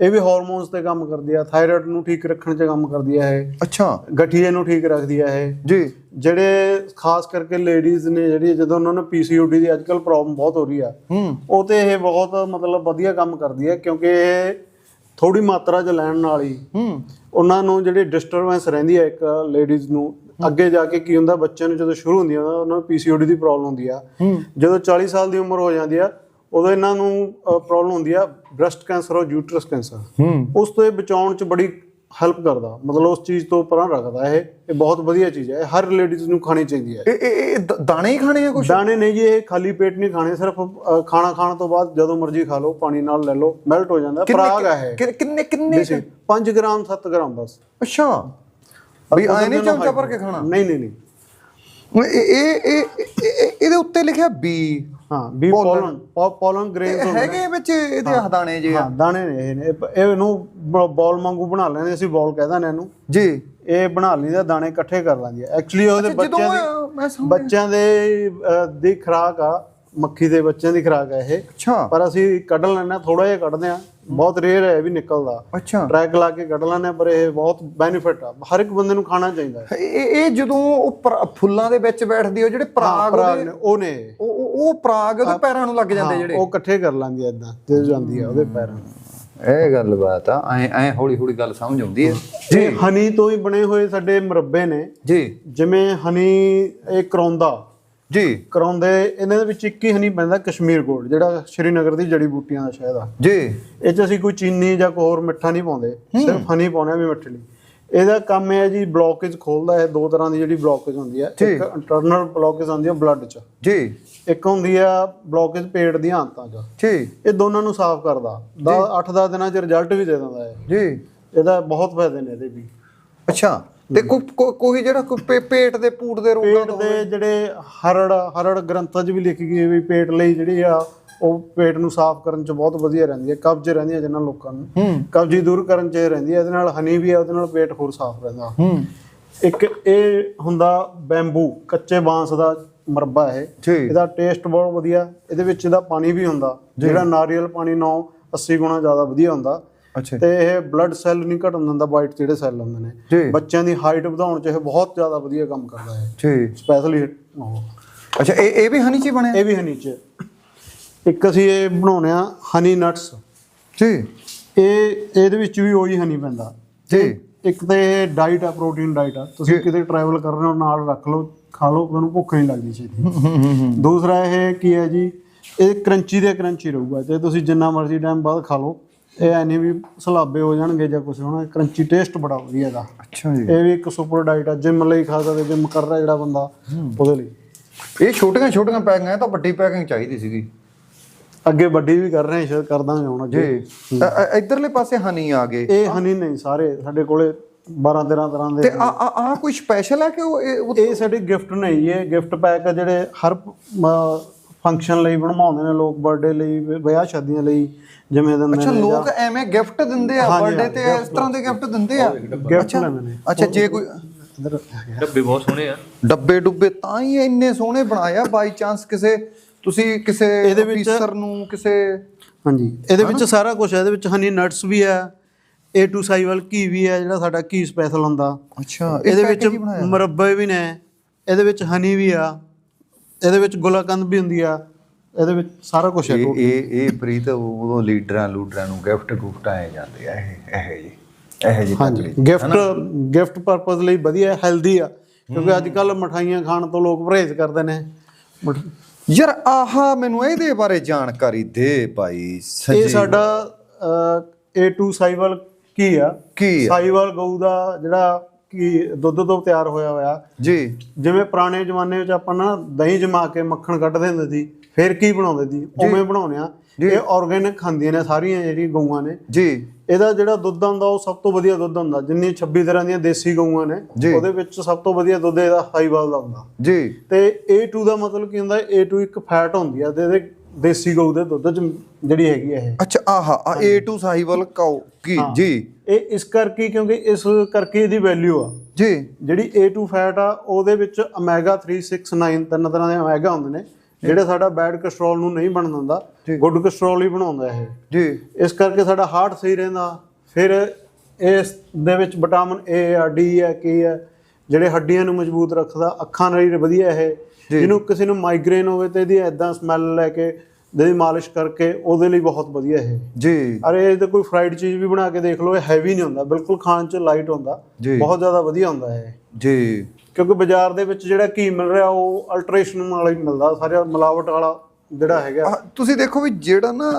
ਇਹ ਵੀ ਹਾਰਮੋਨਸ ਤੇ ਕੰਮ ਕਰਦੀ ਆ ਥਾਇਰਾਇਡ ਨੂੰ ਠੀਕ ਰੱਖਣ 'ਚ ਕੰਮ ਕਰਦੀ ਆ ਇਹ। ਅੱਛਾ। ਗਠੀਏ ਨੂੰ ਠੀਕ ਰੱਖਦੀ ਆ ਇਹ। ਜੀ। ਜਿਹੜੇ ਖਾਸ ਕਰਕੇ ਲੇਡੀਜ਼ ਨੇ ਜਿਹੜੀ ਜਦੋਂ ਉਹਨਾਂ ਨੂੰ ਪੀਸੀਓਡੀ ਦੀ ਅੱਜਕੱਲ ਪ੍ਰੋਬਲਮ ਬਹੁਤ ਹੋ ਰਹੀ ਆ ਹੂੰ। ਉਹ ਤੇ ਇਹ ਬਹੁਤ ਮਤਲਬ ਵਧੀਆ ਕੰਮ ਕਰਦੀ ਹੈ ਕਿਉਂਕਿ ਇਹ ਥੋੜੀ ਮਾਤਰਾ 'ਚ ਲੈਣ ਨਾਲ ਹੀ ਹੂੰ। ਉਹਨਾਂ ਨੂੰ ਜਿਹੜੀ ਡਿਸਟਰਬੈਂਸ ਰਹਿੰਦੀ ਹੈ ਇੱਕ ਲੇਡੀਜ਼ ਨੂੰ ਅੱਗੇ ਜਾ ਕੇ ਕੀ ਹੁੰਦਾ ਬੱਚਿਆਂ ਨੂੰ ਜਦੋਂ ਸ਼ੁਰੂ ਹੁੰਦੀ ਆ ਉਹਨਾਂ ਨੂੰ ਪੀਸੀਓਡੀ ਦੀ ਪ੍ਰੋਬਲਮ ਹੁੰਦੀ ਆ। ਹੂੰ। ਜਦੋਂ 40 ਸਾਲ ਦੀ ਉਮਰ ਹੋ ਜਾਂਦੀ ਆ ਉਦੋਂ ਇਹਨਾਂ ਨੂੰ ਪ੍ਰੋਬਲਮ ਹੁੰਦੀ ਆ ਬ੍ਰੈਸਟ ਕੈਂਸਰ ਔਰ ਯੂਟਰਸ ਕੈਂਸਰ ਉਸ ਤੋਂ ਇਹ ਬਚਾਉਣ 'ਚ ਬੜੀ ਹੈਲਪ ਕਰਦਾ। ਮਤਲਬ ਉਸ ਚੀਜ਼ ਤੋਂ ਪਰਾਂ ਰੱਖਦਾ ਇਹ। ਇਹ ਬਹੁਤ ਵਧੀਆ ਚੀਜ਼ ਹੈ। ਹਰ ਲੇਡੀਜ਼ ਨੂੰ ਖਾਣੀ ਚਾਹੀਦੀ ਹੈ। ਇਹ ਇਹ ਦਾਣੇ ਹੀ ਖਾਣੇ ਆ ਕੁਛ? ਦਾਣੇ ਨਹੀਂ ਜੀ ਇਹ ਖਾਲੀ ਪੇਟ ਨਹੀਂ ਖਾਣੇ। ਸਿਰਫ ਖਾਣਾ ਖਾਣ ਤੋਂ ਬਾਅਦ ਜਦੋਂ ਮਰਜ਼ੀ ਖਾ ਲਓ ਪਾਣੀ ਨਾਲ ਲੈ ਲਓ ਮੈਲਟ ਹੋ ਜਾਂਦਾ। ਪਰਾਗ ਹੈ ਕਿੰਨੇ ਕਿੰਨੇ ਦੇਸੀ 5 ਗ੍ਰਾਮ 7 ਗ੍ਰਾਮ ਬਸ। ਅੱਛਾ। ਵੀ ਆਏ ਨਹੀਂ ਚਮਚਾ ਭਰ ਕੇ ਖਾਣਾ? ਨਹੀਂ ਨਹੀਂ ਨਹੀਂ। ਇਹ ਇਹ- ਇਹਦੇ ਉੱਤੇ ਲਿਖਿਆ ਬੀ ਹਾਂ ਬੀ ਪੋਲਨ ਪੋਲਨ ਗ੍ਰੇਨਸ ਹੈਗੇ ਵਿੱਚ ਇਹਦੇ ਆਹ ਦਾਣੇ ਜੇ ਹਾਂ ਦਾਣੇ ਨੇ ਇਹ ਨੇ। ਇਹ- ਇਹ ਇਹਨੂੰ ਬਾਲ ਵਾਂਗੂ ਬਣਾ ਲੈਂਦੇ ਅਸੀਂ ਬਾਲ ਕਹਿ ਦਿੰਦੇ ਇਹਨੂੰ। ਜੀ। ਇਹ ਬਣਾ ਲਈਦਾ ਦਾਣੇ ਇਕੱਠੇ ਕਰ ਲੈਂਦੀ ਹੈ ਐਕਚੁਅਲੀ ਉਹਦੇ ਜਦੋਂ ਬੱਚਿਆਂ ਦੀ ਇਹ- ਮੈਂ ਸਮਝ ਬੱਚਿਆਂ ਦੇ ਦੀ ਖੁਰਾਕ ਆ। ਮੱਖੀ ਦੇ ਬੱਚਿਆਂ ਦੀ ਖੁਰਾਕ ਆ ਇਹ। ਅੱਛਾ। ਪਰ ਅਸੀਂ ਕੱਢ ਲੈਣਾ ਥੋੜਾ ਜਿਹਾ ਕੱਢਦੇ ਆ ਬਹੁਤ ਰੇਅਰ ਹੈ ਇਹ ਵੀ ਨਿਕਲਦਾ। ਅੱਛਾ। ਟਰੈਕ ਲਾ ਕੇ ਕੱਢ ਲੈਂਦੇ ਹਾਂ ਪਰ ਇਹ ਬਹੁਤ ਬੈਨੀਫਿਟ ਆ। ਹਰ ਇੱਕ ਬੰਦੇ ਨੂੰ ਖਾਣਾ ਚਾਹੀਦਾ ਹੈ। ਇਹ ਇਹ ਜਦੋਂ ਉਹ ਪਰ- ਫੁੱਲਾਂ ਦੇ ਵਿੱਚ ਬੈਠਦੀ ਉਹ ਜਿਹੜੇ ਪਰਾਗ ਪਰਾਗ ਉਹਦੇ ਨੇ ਉਹ ਨੇ। ਉਹ ਉਹ- ਉਹ ਪਰਾਗ ਉਹਦੇ ਪੈਰਾਂ ਨੂੰ ਲੱਗ ਜਾਂਦੇ ਜਿਹੜੇ। ਉਹ ਇਕੱਠੇ ਕਰ ਲੈਂਦੀ ਇਦਾਂ ਤੇ ਜਾਂਦੀ ਆ ਉਹਦੇ ਪੈਰਾਂ ਇਹ ਗੱਲ ਬਾਤ ਆ ਐ ਐ ਹੌਲੀ ਹੌਲੀ ਗੱਲ ਸਮਝ ਆਉਂਦੀ ਹੈ ਜੀ। ਹਨੀ ਤੋਂ ਹੀ ਬਣੇ ਹੋਏ ਸਾਡੇ ਮੁਰੱਬੇ ਨੇ। ਜੀ। ਜਿਵੇਂ ਹਨੀ ਇਹ ਕਰੌਂਦਾ ਜੀ। ਕਰੌਂਦੇ ਇਹਨਾਂ ਦੇ ਵਿੱਚ ਇੱਕ ਹੀ ਹਨੀ ਪੈਂਦਾ ਕਸ਼ਮੀਰ ਗੋਲਡ ਜਿਹੜਾ ਸ਼੍ਰੀਨਗਰ ਦੀ ਜੜੀ ਬੂਟੀਆਂ ਦਾ ਸ਼ਹਿਦ ਆ। ਜੀ। ਇਹ ਚ ਅਸੀਂ ਕੋਈ ਚੀਨੀ ਜਾਂ ਕੋਈ ਹੋਰ ਮਿੱਠਾ ਨਹੀਂ ਪਾਉਂਦੇ ਸਿਰਫ ਹਨੀ ਪਾਉਂਦੇ ਆ ਵੀ ਮਿੱਠੇ ਲਈ ਇਹਦਾ ਕੰਮ ਹੈ ਜੀ ਬਲੋਕੇਜ ਖੋਲਦਾ ਹੈ ਦੋ ਤਰ੍ਹਾਂ ਦੀ ਜਿਹੜੀ ਬਲੋਕੇਜ ਹੁੰਦੀ ਹੈ। ਇੱਕ ਇੰਟਰਨਲ ਬਲੋਕੇਜ ਹੁੰਦੀ ਹੈ ਬਲੱਡ ਚ। ਜੀ। ਇੱਕ ਹੁੰਦੀ ਆ ਬਲੋਕੇਜ ਪੇਟ ਦੀਆਂ ਆਂਤਾਂ 'ਚ। ਜੀ। ਇਹ ਦੋਨਾਂ ਨੂੰ ਸਾਫ਼ ਕਰਦਾ। 8-10 ਦਿਨਾਂ 'ਚ ਰਿਜ਼ਲਟ ਵੀ ਦੇ ਦਿੰਦਾ ਹੈ ਜੀ। ਇਹਦਾ ਬਹੁਤ ਫਾਇਦੇ ਨੇ ਇਹਦੇ ਵੀ। ਅੱਛਾ। ਤੇ ਕੋਈ ਜਿਹੜਾ ਕੋਈ ਪੇਟ ਦੇ ਪੂਟ ਦੇ ਰੋਗਾਂ ਪੇਟ ਦੇ ਜਿਹੜੇ ਹਰੜ ਹਰੜ ਗ੍ਰੰਥਾਂ 'ਚ ਵੀ ਲਿਖੀ ਗਈ ਹੈ ਵੀ ਪੇਟ ਲਈ ਜਿਹੜੀ ਆ ਉਹ ਪੇਟ ਨੂੰ ਸਾਫ਼ ਕਰਨ 'ਚ ਬਹੁਤ ਵਧੀਆ ਰਹਿੰਦੀ ਹੈ ਕਬਜ਼ ਰਹਿੰਦੀ ਹੈ ਜਿਨ੍ਹਾਂ ਲੋਕਾਂ ਨੂੰ। ਕਬਜ਼ੀ ਦੂਰ ਕਰਨ 'ਚ ਇਹ ਰਹਿੰਦੀ ਹੈ ਇਹਦੇ ਨਾਲ ਹਨੀ ਵੀ ਹੈ ਉਹਦੇ ਨਾਲ ਪੇਟ ਹੋਰ ਸਾਫ਼ ਰਹਿੰਦਾ। ਇੱਕ ਇਹ ਹੁੰਦਾ ਬੈਂਬੂ ਕੱਚੇ ਬਾਂਸ ਦਾ ਮਰਬਾ ਹੈ ਇਹਦਾ ਟੇਸਟ ਬਹੁਤ ਵਧੀਆ ਇਹਦੇ ਵਿੱਚ ਇਹਦਾ ਪਾਣੀ ਵੀ ਹੁੰਦਾ। ਜਿਹੜਾ ਨਾਰੀਅਲ ਪਾਣੀ ਨਾਲੋਂ 80 ਗੁਣਾ ਜ਼ਿਆਦਾ ਵਧੀਆ ਹੁੰਦਾ। ਤੇ ਇਹ ਬਲੱਡ ਸੈੱਲ ਨਹੀਂ ਘਟਣ ਦਿੰਦਾ ਵਾਈਟ ਜਿਹੜੇ ਸੈੱਲ ਹੁੰਦੇ ਨੇ। ਬੱਚਿਆਂ ਦੀ ਹਾਈਟ ਵਧਾਉਣ 'ਚ ਇਹ ਬਹੁਤ ਜ਼ਿਆਦਾ ਵਧੀਆ ਕੰਮ ਕਰਦਾ ਹੈ ਜੀ। ਸਪੈਸ਼ਲੀ ਅੱਛਾ ਇਹ ਇਹ ਵੀ ਹਨੀ ਚ ਬਣਿਆ? ਇਹ ਵੀ ਹਨੀ 'ਚ। ਇੱਕ ਅਸੀਂ ਇਹ ਬਣਾਉਣੇ ਆ ਹਨੀ ਨਟਸ ਜੀ। ਇਹ ਇਹਦੇ ਵਿੱਚ ਵੀ ਉਹੀ ਹਨੀ ਪੈਂਦਾ। ਜੀ। ਇੱਕ ਤੇ ਇਹ ਡਾਈਟ ਆ ਪ੍ਰੋਟੀਨ ਡਾਈਟ ਆ। ਤੁਸੀਂ ਕਿਤੇ ਟਰੈਵਲ ਕਰ ਰਹੇ ਹੋ ਨਾਲ ਰੱਖ ਲਓ ਖਾ ਲਓ ਤੁਹਾਨੂੰ ਭੁੱਖ ਨਹੀਂ ਲੱਗਦੀ ਛੇਤੀ। ਦੂਸਰਾ ਇਹ ਕੀ ਹੈ ਜੀ ਇਹ ਕਰੰਚੀ ਦੇ ਕਰੰਚੀ ਰਹੂਗਾ। ਤੇ ਤੁਸੀਂ ਜਿੰਨਾ ਮਰਜ਼ੀ ਟਾਈਮ ਬਾਅਦ ਖਾ ਲਓ ਇਹ ਐਨੀ ਵੀ ਸਲਾਬੇ ਹੋ ਜਾਣਗੇ ਜਾਂ ਕੁਝ ਹੋਣਾ ਕਰੰਚੀ ਟੇਸਟ ਬੜਾ ਵਧੀਆ ਇਹਦਾ। ਅੱਛਾ ਜੀ। ਇਹ ਵੀ ਇੱਕ ਸੁਪਰ ਡਾਈਟ ਆ ਜਿਮ ਲਈ ਖਾ ਸਕਦੇ ਜਿਮ ਕਰ ਰਿਹਾ ਜਿਹੜਾ ਬੰਦਾ ਉਹਦੇ ਲਈ। ਇਹ ਛੋਟੀਆਂ ਛੋਟੀਆਂ ਪੈਕਿੰਗਾਂ ਇਹ ਤਾਂ ਵੱਡੀ ਪੈਕਿੰਗ ਚਾਹੀਦੀ ਸੀਗੀ। ਅੱਗੇ ਵੱਡੀ ਵੀ ਕਰ ਰਹੇ ਹਾਂ ਸ਼ਾਇਦ ਕਰ ਦਾਂਗੇ ਹੁਣ ਜੀ। ਅੱਗੇ ਅ- ਇੱਧਰਲੇ ਪਾਸੇ ਹਨੀ ਆ ਗਏ। ਇਹ ਹਨੀ ਨਹੀਂ ਸਾਰੇ ਸਾਡੇ ਕੋਲੇ 12 13 ਤਰ੍ਹਾਂ ਦੇ ਤੇ ਆ ਆ ਆ ਕੋਈ ਸਪੈਸ਼ਲ ਹੈ ਕਿ ਉਹ ਇਹ- ਉਹ- ਇਹ ਸਾਡੀ ਗਿਫਟ ਨਹੀਂ ਇਹ ਗਿਫਟ ਪੈਕ ਆ ਜਿਹੜੇ ਹਰ ਫੰਕਸ਼ਨ ਲਈ ਬਣਵਾਉਂਦੇ ਨੇ ਲੋਕ ਬਰਥਡੇ ਲਈ ਵਿ- ਵਿਆਹ ਸ਼ਾਦੀਆਂ ਲਈ ਜਿਵੇਂ ਦਿੰਦੇ ਅੱਛਾ ਨੇ ਲੋਕ ਐਵੇਂ ਗਿਫਟ ਦਿੰਦੇ ਆ ਹਾਂਜੀ, ਬਰਥਡੇ ਤੇ ਇਸ ਤਰ੍ਹਾਂ ਦੇ ਗਿਫਟ ਦਿੰਦੇ ਆ? ਗਿਫਟ ਲੈਂਦੇ ਨੇ। ਅੱਛਾ ਜੇ ਕੋਈ ਇੱਧਰ ਡੱਬੇ ਬਹੁਤ ਸੋਹਣੇ ਆ। ਡੱਬੇ ਡੁੱਬੇ ਤਾਂ ਹੀ ਇੰਨੇ ਸੋਹਣੇ ਬਣਾਇਆ ਬਾਈ ਚਾਂਸ ਕਿਸੇ ਤੁਸੀਂ ਕਿਸੇ ਇਹਦੇ ਵਿੱਚ- ਅਫੀਸਰ ਨੂੰ ਕਿਸੇ ਹਾਂਜੀ। ਇਹਦੇ ਵਿੱਚ ਸਾਰਾ ਕੁਝ ਹੈ ਇਹਦੇ ਵਿੱਚ ਹਨੀ ਨਟਸ ਵੀ ਹੈ A to ਸਾਈਵਲ ਘੀ ਵੀ ਹੈ ਜਿਹੜਾ ਸਾਡਾ ਘੀ ਸਪੈਸ਼ਲ ਹੁੰਦਾ। ਅੱਛਾ ਇਹਦੇ ਵਿੱਚ ਮੁਰੱਬੇ ਵੀ ਨੇ ਇਹਦੇ ਵਿੱਚ ਹਨੀ ਵੀ ਆ ਇਹਦੇ ਵਿੱਚ ਗੁਲਾਕੰਦ ਵੀ ਹੁੰਦੀ ਆ ਇਹਦੇ ਵਿੱਚ ਸਾਰਾ ਕੁਝ ਹੈ ਇਹ ਇਹ ਇਹ ਪ੍ਰੀਤ ਉਦੋਂ ਲੀਡਰਾਂ ਲੂਡਰਾਂ ਨੂੰ ਗਿਫਟ ਗੁਫਟ ਆਏ ਜਾਂਦੇ ਆ ਇਹ ਇਹ ਜੀ ਇਹ ਜੀ ਹਾਂਜੀ। ਗਿਫਟ ਗਿਫਟ ਪਰਪਸ ਲਈ ਵਧੀਆ ਹੈਲਦੀ ਆ ਕਿਉਂਕਿ ਅੱਜ ਕੱਲ ਮਠਾਈਆਂ ਖਾਣ ਤੋਂ ਲੋਕ ਪਰਹੇਜ਼ ਕਰਦੇ ਨੇ। ਮਠ- ਯਾਰ ਆਹਾ ਮੈਨੂੰ ਇਹਦੇ ਬਾਰੇ ਜਾਣਕਾਰੀ ਦੇ ਭਾਈ ਇਹ ਸਾਡਾ A to ਸਾਈਵਲ ਕੀ ਆ? ਕੀ ਆ? ਸਾਈਵਲ ਗਊ ਦਾ ਜਿਹੜਾ ਕੀ ਦੁੱਧ ਤੋਂ ਤਿਆਰ ਹੋਇਆ ਹੋਇਆ। ਜੀ। ਜਿਵੇਂ ਪੁਰਾਣੇ ਜ਼ਮਾਨੇ ਵਿੱਚ ਆਪਾਂ ਨਾ ਦਹੀਂ ਜਮਾ ਕੇ ਮੱਖਣ ਕੱਢਦੇ ਹੁੰਦੇ ਸੀ ਫਿਰ ਕੀ ਬਣਾਉਂਦੇ ਸੀ? ਉਵੇਂ ਬਣਾਉਣੇ ਆ। ਇਹ ਆਰਗੇਨਿਕ ਖਾਂਦੀਆਂ ਨੇ ਸਾਰੀਆਂ ਜਿਹੜੀਆਂ ਗਊਆਂ ਨੇ। ਜੀ। ਇਹਦਾ ਜਿਹੜਾ ਦੁੱਧ ਹੁੰਦਾ ਉਹ ਸਭ ਤੋਂ ਵਧੀਆ ਦੁੱਧ ਹੁੰਦਾ ਜਿੰਨੀ 26 ਤਰ੍ਹਾਂ ਦੀਆਂ ਦੇਸੀ ਗਊਆਂ ਨੇ। ਉਹਦੇ ਵਿੱਚ ਸਭ ਤੋਂ ਵਧੀਆ ਦੁੱਧ ਇਹਦਾ ਹਾਈਵਾਲ ਦਾ ਹੁੰਦਾ ਜੀ। ਤੇ A2 ਦਾ ਮਤਲਬ ਕੀ ਹੁੰਦਾ A2 ਇੱਕ ਫੈਟ ਹੁੰਦੀ ਆ ਤੇ ਇਹਦੇ ਦੇਸੀ ਗਊ ਦੇ ਦੁੱਧ ਚ ਜਿਹੜੀ ਹੈਗੀ ਆ ਇਹ। ਅੱਛਾ ਆਹਾ ਆ A2 ਸਾਹੀਵਾਲ ਕਾਉ ਕੀ? ਜੀ। ਇਹ ਇਸ ਕਰਕੇ ਕਿਉਂਕਿ ਇਸ ਕਰਕੇ ਇਹਦੀ ਵੈਲਿਊ ਆ। ਜੀ। ਜਿਹੜੀ A2 ਫੈਟ ਆ ਉਹਦੇ ਵਿੱਚ ਓਮੇਗਾ 369 ਤਿੰਨ ਤਰ੍ਹਾਂ ਦੇ ਓਮੇਗਾ ਹੁੰਦੇ ਨੇ। ਜਿਹੜੇ ਸਾਡਾ ਬੈਡ ਕੋਲੇਸਟ੍ਰੋਲ ਨੂੰ ਨਹੀਂ ਬਣਨ ਦਿੰਦਾ ਗੁੱਡ ਕੋਲੇਸਟ੍ਰੋਲ ਹੀ ਬਣਾਉਂਦਾ ਇਹ। ਜੀ। ਇਸ ਕਰਕੇ ਸਾਡਾ ਹਾਰਟ ਸਹੀ ਰਹਿੰਦਾ। ਫਿਰ ਇਸ ਦੇ ਵਿੱਚ ਵਿਟਾਮਿਨ ਏ ਆ ਡੀ ਆ ਕੇ ਆ ਜਿਹੜੇ ਹੱਡੀਆਂ ਨੂੰ ਮਜ਼ਬੂਤ ਰੱਖਦਾ ਅੱਖਾਂ ਲਈ ਵਧੀਆ ਇਹ। ਜਿਹਨੂੰ ਕਿਸੇ ਨੂੰ ਮਾਈਗ੍ਰੇਨ ਹੋਵੇ ਤੇ ਇਹਦੀ ਐਦਾਂ ਸਮੈਲ ਲੈ ਕੇ ਜਿਹਦੀ ਮਾਲਿਸ਼ ਕਰਕੇ ਉਹਦੇ ਲਈ ਬਹੁਤ ਵਧੀਆ ਇਹ। ਜੀ। ਅਰੇ ਇਹ ਤੇ ਕੋਈ ਫਰਾਈਡ ਚੀਜ਼ ਵੀ ਬਣਾ ਕੇ ਦੇਖ ਲਓ ਇਹ ਹੈਵੀ ਨਹੀਂ ਹੁੰਦਾ ਬਿਲਕੁਲ ਖਾਣ ਚ ਲਾਈਟ ਹੁੰਦਾ। ਬਹੁਤ ਜ਼ਿਆਦਾ ਵਧੀਆ ਹੁੰਦਾ ਇਹ। ਜੀ। ਕਿਉਂਕਿ ਬਾਜ਼ਾਰ ਦੇ ਵਿੱਚ ਜਿਹੜਾ ਘੀ ਮਿਲ ਰਿਹਾ ਉਹ ਅਲਟਰੇਸ਼ਨ ਵਾਲਾ ਹੀ ਮਿਲਦਾ ਸਾਰਾ ਮਿਲਾਵਟ ਵਾਲਾ ਜਿਹੜਾ ਹੈਗਾ ਤੁਸੀਂ ਦੇਖੋ ਵੀ ਜਿਹੜਾ ਨਾ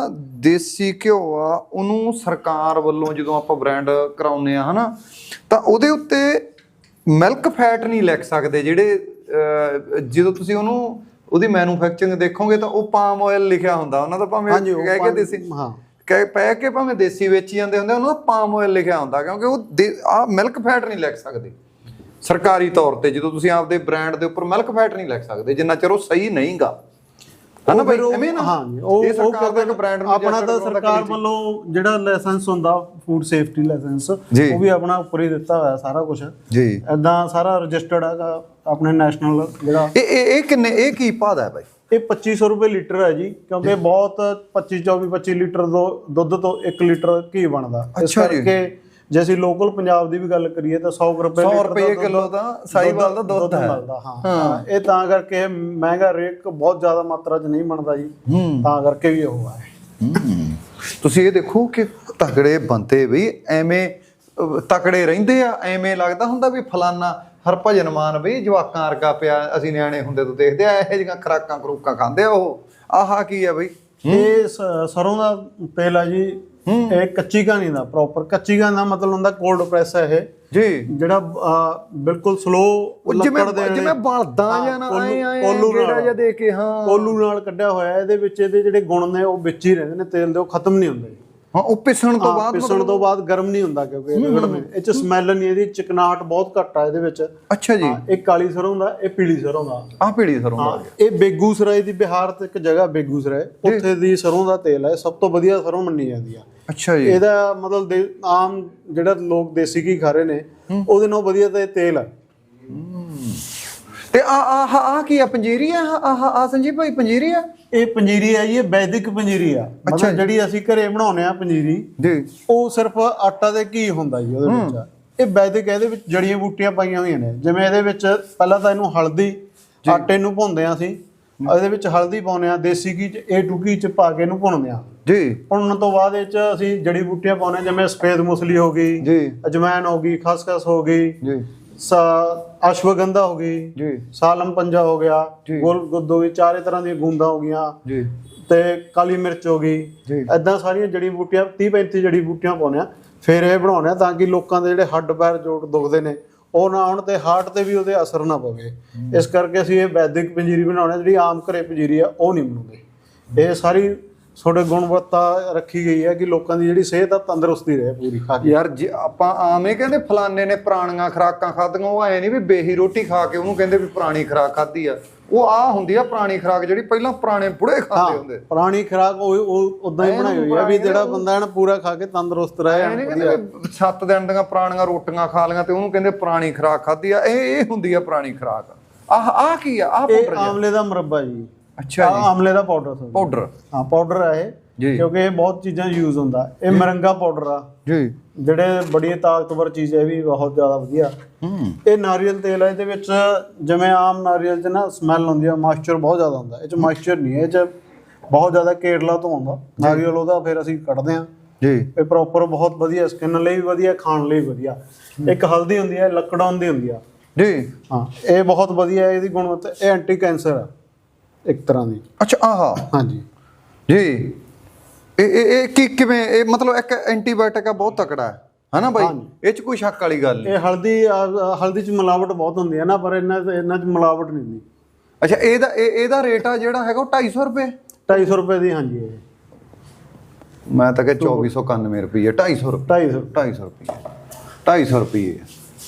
ਦੇਸੀ ਘਿਓ ਆ ਉਹਨੂੰ ਸਰਕਾਰ ਵੱਲੋਂ ਜਦੋਂ ਆਪਾਂ ਬ੍ਰਾਂਡ ਕਰਾਉਂਦੇ ਆ ਹਨਾ ਤਾਂ ਉਹਦੇ ਉੱਤੇ ਮਿਲਕ ਫੈਟ ਨਹੀਂ ਲਿਖ ਸਕਦੇ ਜਿਹੜੇ ਜਦੋਂ ਤੁਸੀਂ ਉਹਨੂੰ ਉਹਦੀ ਮੈਨੂਫੈਕਚਰਿੰਗ ਦੇਖੋਗੇ ਤਾਂ ਉਹ ਪਾਮ ਆਇਲ ਲਿਖਿਆ ਹੁੰਦਾ ਉਹਨਾਂ ਦਾ ਭਾਵੇਂ ਕਹਿ ਕੇ ਦੇਸੀ ਹਾਂ। ਕਹਿ ਪੈ ਕੇ ਭਾਵੇਂ ਦੇਸੀ ਵੇਚੀ ਜਾਂਦੇ ਹੁੰਦੇ ਉਹਨਾਂ ਦਾ ਪਾਮ ਆਇਲ ਲਿਖਿਆ ਹੁੰਦਾ ਕਿਉਂਕਿ ਉਹ ਆ ਮਿਲਕ ਫੈਟ ਨਹੀਂ ਲਿਖ ਸਕਦੇ ਸਰਕਾਰੀ ਤੌਰ ਤੇ ਜਦੋਂ ਤੁਸੀਂ ਆਪਦੇ ਬ੍ਰਾਂਡ ਦੇ ਉੱਪਰ ਮਿਲਕ ਫੈਟ ਨਹੀਂ ਲਿਖ ਸਕਦੇ ਜਿੰਨਾ ਚਿਰ ਉਹ ਸਹੀ ਨਹੀਂਗਾ ਹਨਾ ਉਹ- ਐਵੇਂ ਨਾ। ਉਹ ਉਹ ਸਰਕਾਰ ਦਾ ਇੱਕ ਬ੍ਰਾਂਡ ਨੂੰ ਆਪਣਾ ਤਾਂ ਸਰਕਾਰ ਕਰੀ ਵੱਲੋਂ ਜਿਹੜਾ ਲਾਇਸੈਂਸ ਹੁੰਦਾ ਫੂਡ ਸੇਫਟੀ ਲਾਇਸੈਂਸ। ਉਹ ਵੀ ਆਪਣਾ ਉੱਪਰ ਹੀ ਦਿੱਤਾ ਹੋਇਆ ਸਾਰਾ ਕੁਝ ਜੀ। ਐਦਾਂ ਸਾਰਾ ਰਜਿਸਟਰਡ ਹੈਗਾ ਆਪਣੇ ਨੈਸ਼ਨਲ ਜਿਹੜਾ ਇਹ ਇਹ ਕਿੰਨੇ ਇਹ ਕੀ ਭਾਅ ਹੈ ਬਾਈ ਇਹ 2500 ਰੁਪਏ ਲੀਟਰ ਹੈ ਜੀ ਕਿਉਂਕਿ ਬਹੁਤ 25 24 25 ਲੀਟਰ ਦੁੱਧ ਤੋਂ 1 ਲੀਟਰ ਘੀ ਬਣਦਾ। ਇਸ ਅੱਛਾ ਜੀ। ਕਰਕੇ ਜੇ ਅਸੀਂ ਲੋਕਲ ਪੰਜਾਬ ਦੀ ਵੀ ਗੱਲ ਕਰੀਏ ਤਾਂ 100 ਰੁਪਏ 100 ਲੀਟਰ ਰੁਪਏ ਕਿਲੋ ਦਾ ਸਾਹੀਵਾਲ ਦਾ ਦੁੱਧ ਹੈ। ਮਿਲਦਾ ਹਾਂ। ਇਹ ਤਾਂ ਕਰਕੇ ਮਹਿੰਗਾ ਰੇਟ ਬਹੁਤ ਜ਼ਿਆਦਾ ਮਾਤਰਾ 'ਚ ਨਹੀਂ ਬਣਦਾ ਜੀ। ਤਾਂ ਕਰਕੇ ਵੀ ਉਹ ਹੈ। ਤੁਸੀਂ ਇਹ ਦੇਖੋ ਕਿ ਤਗੜੇ ਬੰਦੇ ਵੀ ਐਵੇਂ ਤਕੜੇ ਰਹਿੰਦੇ ਆ ਐਵੇਂ ਲੱਗਦਾ ਹੁੰਦਾ ਵੀ ਫਲਾਨਾ ਹਰਭਜਨ ਮਾਨ ਵੀ ਜਵਾਕਾਂ ਵਰਗਾ ਪਿਆ ਅਸੀਂ ਨਿਆਣੇ ਹੁੰਦੇ ਤੋਂ ਦੇਖਦੇ ਆ ਇਹੋ ਜਿਹੀਆਂ ਖਰਾਕਾਂ ਖਰੂਕਾਂ ਖਾਂਦੇ ਆ ਉਹ। ਆਹਾ ਕੀ ਆ ਬਈ? ਇਹ ਸਰੋਂ ਦਾ ਤੇਲ ਆ ਜੀ ਇਹ ਕੱਚੀ ਘਾਣੀ ਦਾ ਪ੍ਰੋਪਰ ਕੱਚੀ ਘਾਣੀ ਦਾ ਮਤਲਬ ਹੁੰਦਾ ਕੋਲਡ ਪ੍ਰੈਸ ਹੈ ਇਹ। ਜੀ। ਜਿਹੜਾ ਬਿਲਕੁਲ ਸਲੋ ਜਿਵੇਂ ਜਿਵੇਂ ਬਲਦਾਂ ਜਾਂ ਨਾ ਆਏ ਆਏ ਕੋਲੂ ਗੇੜਾ ਨਾਲ। ਜਿਹਾ ਦੇ ਕੇ ਹਾਂ। ਕੋਲੂ ਨਾਲ ਕੱਢਿਆ ਹੋਇਆ। ਇਹਦੇ ਵਿੱਚ ਇਹਦੇ ਜਿਹੜੇ ਗੁਣ ਨੇ ਉਹ ਵਿੱਚ ਹੀ ਰਹਿੰਦੇ ਨੇ ਤੇਲ ਦੇ ਉਹ ਖਤਮ ਨਹੀਂ ਹੁੰਦੇ। ਹਾਂ ਉਹ ਪਿਸਣ ਤੋਂ ਬਾਅਦ ਪਿਸਣ ਤੋਂ ਬਾਅਦ ਗਰਮ ਨਹੀਂ ਹੁੰਦਾ ਕਿਉਂਕਿ ਇਹ ਰਗੜਨੇ ਇਹ ਚ ਸਮੈਲ ਨਹੀਂ ਇਹਦੀ ਚਿਕਨਾਹਟ ਬਹੁਤ ਘੱਟ ਆ ਇਹਦੇ ਵਿੱਚ। ਅੱਛਾ ਜੀ। ਇਹ ਕਾਲੀ ਸਰੋਂ ਦਾ ਇਹ ਪੀਲੀ ਸਰੋਂ ਦਾ। ਆਹ ਪੀੜੀ ਸਰੋਂ ਦਾ। ਇਹ ਬੇਗੂਸਰਾਏ ਦੀ ਬਿਹਾਰ ਤੇ ਇੱਕ ਜਗ੍ਹਾ ਬੇਗੂਸਰਾਏ ਉੱਥੇ ਦੀ ਸਰੋਂ ਦਾ ਤੇਲ ਹੈ ਸਭ ਤੋਂ ਵਧੀਆ ਸਰੋਂ ਮੰਨੀ ਜਾਂਦੀ ਆ। ਅੱਛਾ ਜੀ। ਇਹਦਾ ਮਤਲਬ ਆਮ ਜਿਹੜਾ ਲੋਕ ਦੇਸੀ ਘੀ ਖਾ ਰਹੇ ਨੇ ਉਹਦੇ ਨਾਲੋਂ ਵਧੀਆ ਤਾਂ ਇਹ ਤੇਲ ਹੈ। ਤੇ ਆ ਆਹ ਆ ਕੀ ਆ? ਪੰਜੀਰੀ ਆ? ਆਹ ਆ ਸੰਜੀਵ ਭਾਈ ਪੰਜੀਰੀ ਆ? ਇਹ ਪੰਜੀਰੀ ਹੈ ਜੀ ਇਹ ਵੈਦਿਕ ਪੰਜੀਰੀ ਆ। ਮਤਲਬ ਜਿਹੜੀ ਅਸੀਂ ਘਰੇ ਬਣਾਉਂਦੇ ਆ ਪੰਜੀਰੀ ਜੀ। ਉਹ ਸਿਰਫ ਆਟਾ ਤੇ ਘੀ ਹੁੰਦਾ ਜੀ ਉਹਦੇ ਵਿੱਚ ਇਹ ਵੈਦਿਕ ਇਹਦੇ ਵਿੱਚ ਜੜੀਆਂ ਬੂਟੀਆਂ ਪਾਈਆਂ ਹੋਈਆਂ ਨੇ। ਜਿਵੇਂ ਇਹਦੇ ਵਿੱਚ ਪਹਿਲਾਂ ਤਾਂ ਇਹਨੂੰ ਹਲਦੀ ਆਟੇ ਨੂੰ ਭੁੰਨਦੇ ਆ ਅਸੀਂ। ਇਹਦੇ ਵਿੱਚ ਹਲਦੀ ਪਾਉਂਦੇ ਆ ਦੇਸੀ ਘੀ ਚ ਏ ਟੂ ਘੀ ਚ ਪਾ ਕੇ ਇਹਨੂੰ ਭੁੰਨਦੇ ਆ। ਜੀ। ਭੁੰਨਣ ਤੋਂ ਬਾਅਦ ਇਹ ਚ ਅਸੀਂ ਜੜੀ ਬੂਟੀਆਂ ਪਾਉਂਦੇ ਜਿਵੇਂ ਸਫੇਦ ਮੁਸਲੀ ਹੋ ਗਈ ਜੀ। ਅਜਵਾਇਨ ਹੋ ਗਈ ਖਸਖਸ ਹੋ ਗਈ। ਜੀ। ਅਸ਼ਵਗੰਧਾ ਹੋ ਗਈ ਜੀ। ਸਾਲਮ ਪੰਜਾ ਹੋ ਗਿਆ। ਗੋਲ ਗੁੱਦ ਹੋ ਗਈ ਚਾਰੇ ਤਰ੍ਹਾਂ ਦੀਆਂ ਗੂੰਦਾਂ ਹੋ ਗਈਆਂ। ਜੀ। ਤੇ ਕਾਲੀ ਮਿਰਚ ਹੋ ਗਈ। ਜੀ। ਐਦਾਂ ਸਾਰੀਆਂ ਜੜੀ ਬੂਟੀਆਂ 30 35 ਜੜੀ ਬੂਟੀਆਂ ਪਾਉਂਦੇ ਆ। ਫਿਰ ਇਹ ਬਣਾਉਂਦੇ ਆ ਤਾਂ ਕਿ ਲੋਕਾਂ ਦੇ ਜਿਹੜੇ ਹੱਡ ਪੈਰ ਜੋੜ ਦੁਖਦੇ ਨੇ ਉਹ ਨਾ ਆਉਣ ਤੇ ਹਾਰਟ ਤੇ ਵੀ ਉਹਦੇ ਅਸਰ ਨਾ ਪਵੇ। ਇਸ ਕਰਕੇ ਅਸੀਂ ਇਹ ਵੈਦਿਕ ਪੰਜੀਰੀ ਬਣਾਉਂਦੇ ਆ ਜਿਹੜੀ ਆਮ ਘਰੇ ਪੰਜੀਰੀ ਆ ਉਹ ਨਹੀਂ ਬਣਾਉਂਦੇ। ਇਹ ਸਾਰੀ ਤੁਹਾਡੇ ਗੁਣਵੱਤਾ ਰੱਖੀ ਗਈ ਹੈ ਕਿ ਲੋਕਾਂ ਦੀ ਜਿਹੜੀ ਸਿਹਤ ਆ ਤੰਦਰੁਸਤੀ ਰਹੇ ਪੂਰੀ ਖਾ ਕੇ। ਯਾਰ ਜੇ ਆਪਾਂ ਆਵੇਂ ਕਹਿੰਦੇ ਫਲਾਣੇ ਨੇ ਪੁਰਾਣੀਆਂ ਖਰਾਕਾਂ ਖਾਧੀਆਂ ਉਹ ਐ ਨਹੀਂ ਵੀ ਬੇਹੀ ਰੋਟੀ ਖਾ ਕੇ ਉਹਨੂੰ ਕਹਿੰਦੇ ਵੀ ਪੁਰਾਣੀ ਖਰਾਕ ਖਾਧੀ ਆ। ਉਹ ਆ ਹੁੰਦੀ ਆ ਪੁਰਾਣੀ ਖਰਾਕ ਜਿਹੜੀ ਪਹਿਲਾਂ ਪੁਰਾਣੇ ਬੁੜੇ ਖਾਂਦੇ ਹੁੰਦੇ। ਪੁਰਾਣੀ ਖੁਰਾਕ ਉਹ ਉਦਾਂ ਹੀ ਬਣਾਈ ਹੋਈ ਹੈ ਵੀ ਜਿਹੜਾ ਬੰਦਾ ਇਹਨਾਂ ਪੂਰਾ ਖਾ ਕੇ ਤੰਦਰੁਸਤ ਰਹੇ ਐ ਨਹੀਂ ਕਹਿੰਦੇ ਵੀ ਸੱਤ ਦਿਨ ਦੀਆਂ ਪੁਰਾਣੀਆਂ ਰੋਟੀਆਂ ਖਾ ਲੀਆਂ ਤੇ ਉਹਨੂੰ ਕਹਿੰਦੇ ਪੁਰਾਣੀ ਖਰਾਕ ਖਾਧੀ ਆ। ਇਹ ਇਹ ਹੁੰਦੀ ਆ ਪੁਰਾਣੀ ਖਰਾਕ। ਆਹ ਆ ਕੀ ਆ? ਆਹ ਇਹ ਆਮਲੇ ਦਾ ਮੁਰੱਬਾ ਜੀ। ਅੱਛਾ ਆਹ ਆਮਲੇ ਦਾ ਪਾਊਡਰ ਸਰ। ਪਾਊਡਰ ਹਾਂ ਪਾਊਡਰ ਆ ਇਹ ਜੀ। ਕਿਉਂਕਿ ਇਹ ਬਹੁਤ ਚੀਜ਼ਾਂ ਯੂਜ਼ ਹੁੰਦਾ। ਇਹ ਮਰੰਗਾ ਪਾਊਡਰ ਆ। ਜੀ। ਜਿਹੜੇ ਬੜੀ ਤਾਕਤਵਰ ਚੀਜ਼ ਹੈ ਵੀ ਬਹੁਤ ਜ਼ਿਆਦਾ ਵਧੀਆ। ਹੂੰ। ਇਹ ਨਾਰੀਅਲ ਤੇਲ ਹੈ ਇਹਦੇ ਵਿੱਚ ਜਿਵੇਂ ਆਮ ਨਾਰੀਅਲ 'ਚ ਨਾ ਸਮੈਲ ਹੁੰਦੀ ਆ ਮਾਇਸਚਰ ਬਹੁਤ ਜ਼ਿਆਦਾ ਹੁੰਦਾ। ਇਹ 'ਚ ਮਾਇਸਚਰ ਨਹੀਂ ਹੈ ਇਹ 'ਚ ਬਹੁਤ ਜ਼ਿਆਦਾ ਕੇਰਲਾ ਤੋਂ ਆਉਂਦਾ। ਨਾਰੀਅਲ ਉਹਦਾ ਫਿਰ ਅਸੀਂ ਕੱਢਦੇ ਆ ਜੀ। ਇਹ ਪ੍ਰੋਪਰ ਬਹੁਤ ਵਧੀਆ ਸਕਿਨ ਲਈ ਵੀ ਵਧੀਆ ਖਾਣ ਲਈ ਵੀ ਵਧੀਆ। ਇੱਕ ਹਲਦੀ ਹੁੰਦੀ ਹੈ ਲੱਕੜਾਂ ਦੀ ਹੁੰਦੀ ਆ। ਜੀ। ਹਾਂ ਇਹ ਬਹੁਤ ਵਧੀਆ ਹੈ ਇਹਦੀ ਗੁਣਵੱਤਾ ਇਹ ਐਂਟੀ ਕੈਂਸਰ ਆ। ਇੱਕ ਤਰ੍ਹਾਂ ਦੀ। ਅੱਛਾ ਆਹਾ। ਹਾਂਜੀ। ਜੀ। ਇਹ ਇਹ ਇਹ ਕੀ ਕਿਵੇਂ ਇਹ ਮਤਲਬ ਇੱਕ ਐਂਟੀਬਾਇਓਟਿਕ ਆ ਬਹੁਤ ਤਕੜਾ ਹੈ। ਹਨਾ ਬਾਈ? ਇਹ ਚ ਕੋਈ ਸ਼ੱਕ ਵਾਲੀ ਗੱਲ ਨਹੀਂ। ਇਹ ਹਲਦੀ ਹਲਦੀ ਚ ਮਿਲਾਵਟ ਬਹੁਤ ਹੁੰਦੀ ਹੈ ਨਾ ਪਰ ਇਹਨਾਂ ਇਹਨਾਂ ਚ ਮਿਲਾਵਟ ਨਹੀਂ ਹੁੰਦੀ। ਅੱਛਾ ਇਹਦਾ ਇਹ- ਇਹਦਾ ਰੇਟ ਆ ਜਿਹੜਾ ਹੈਗਾ ਉਹ 250 ਰੁਪਏ? 250 ਰੁਪਏ ਦੀ ਹਾਂਜੀ। ਇਹ ਮੈਂ ਤਾਂ ਕਿ 2491 ਰੁਪਏ 250 ਰੁਪਏ 250 250 ਰੁਪਏ 250 ਰੁਪਏ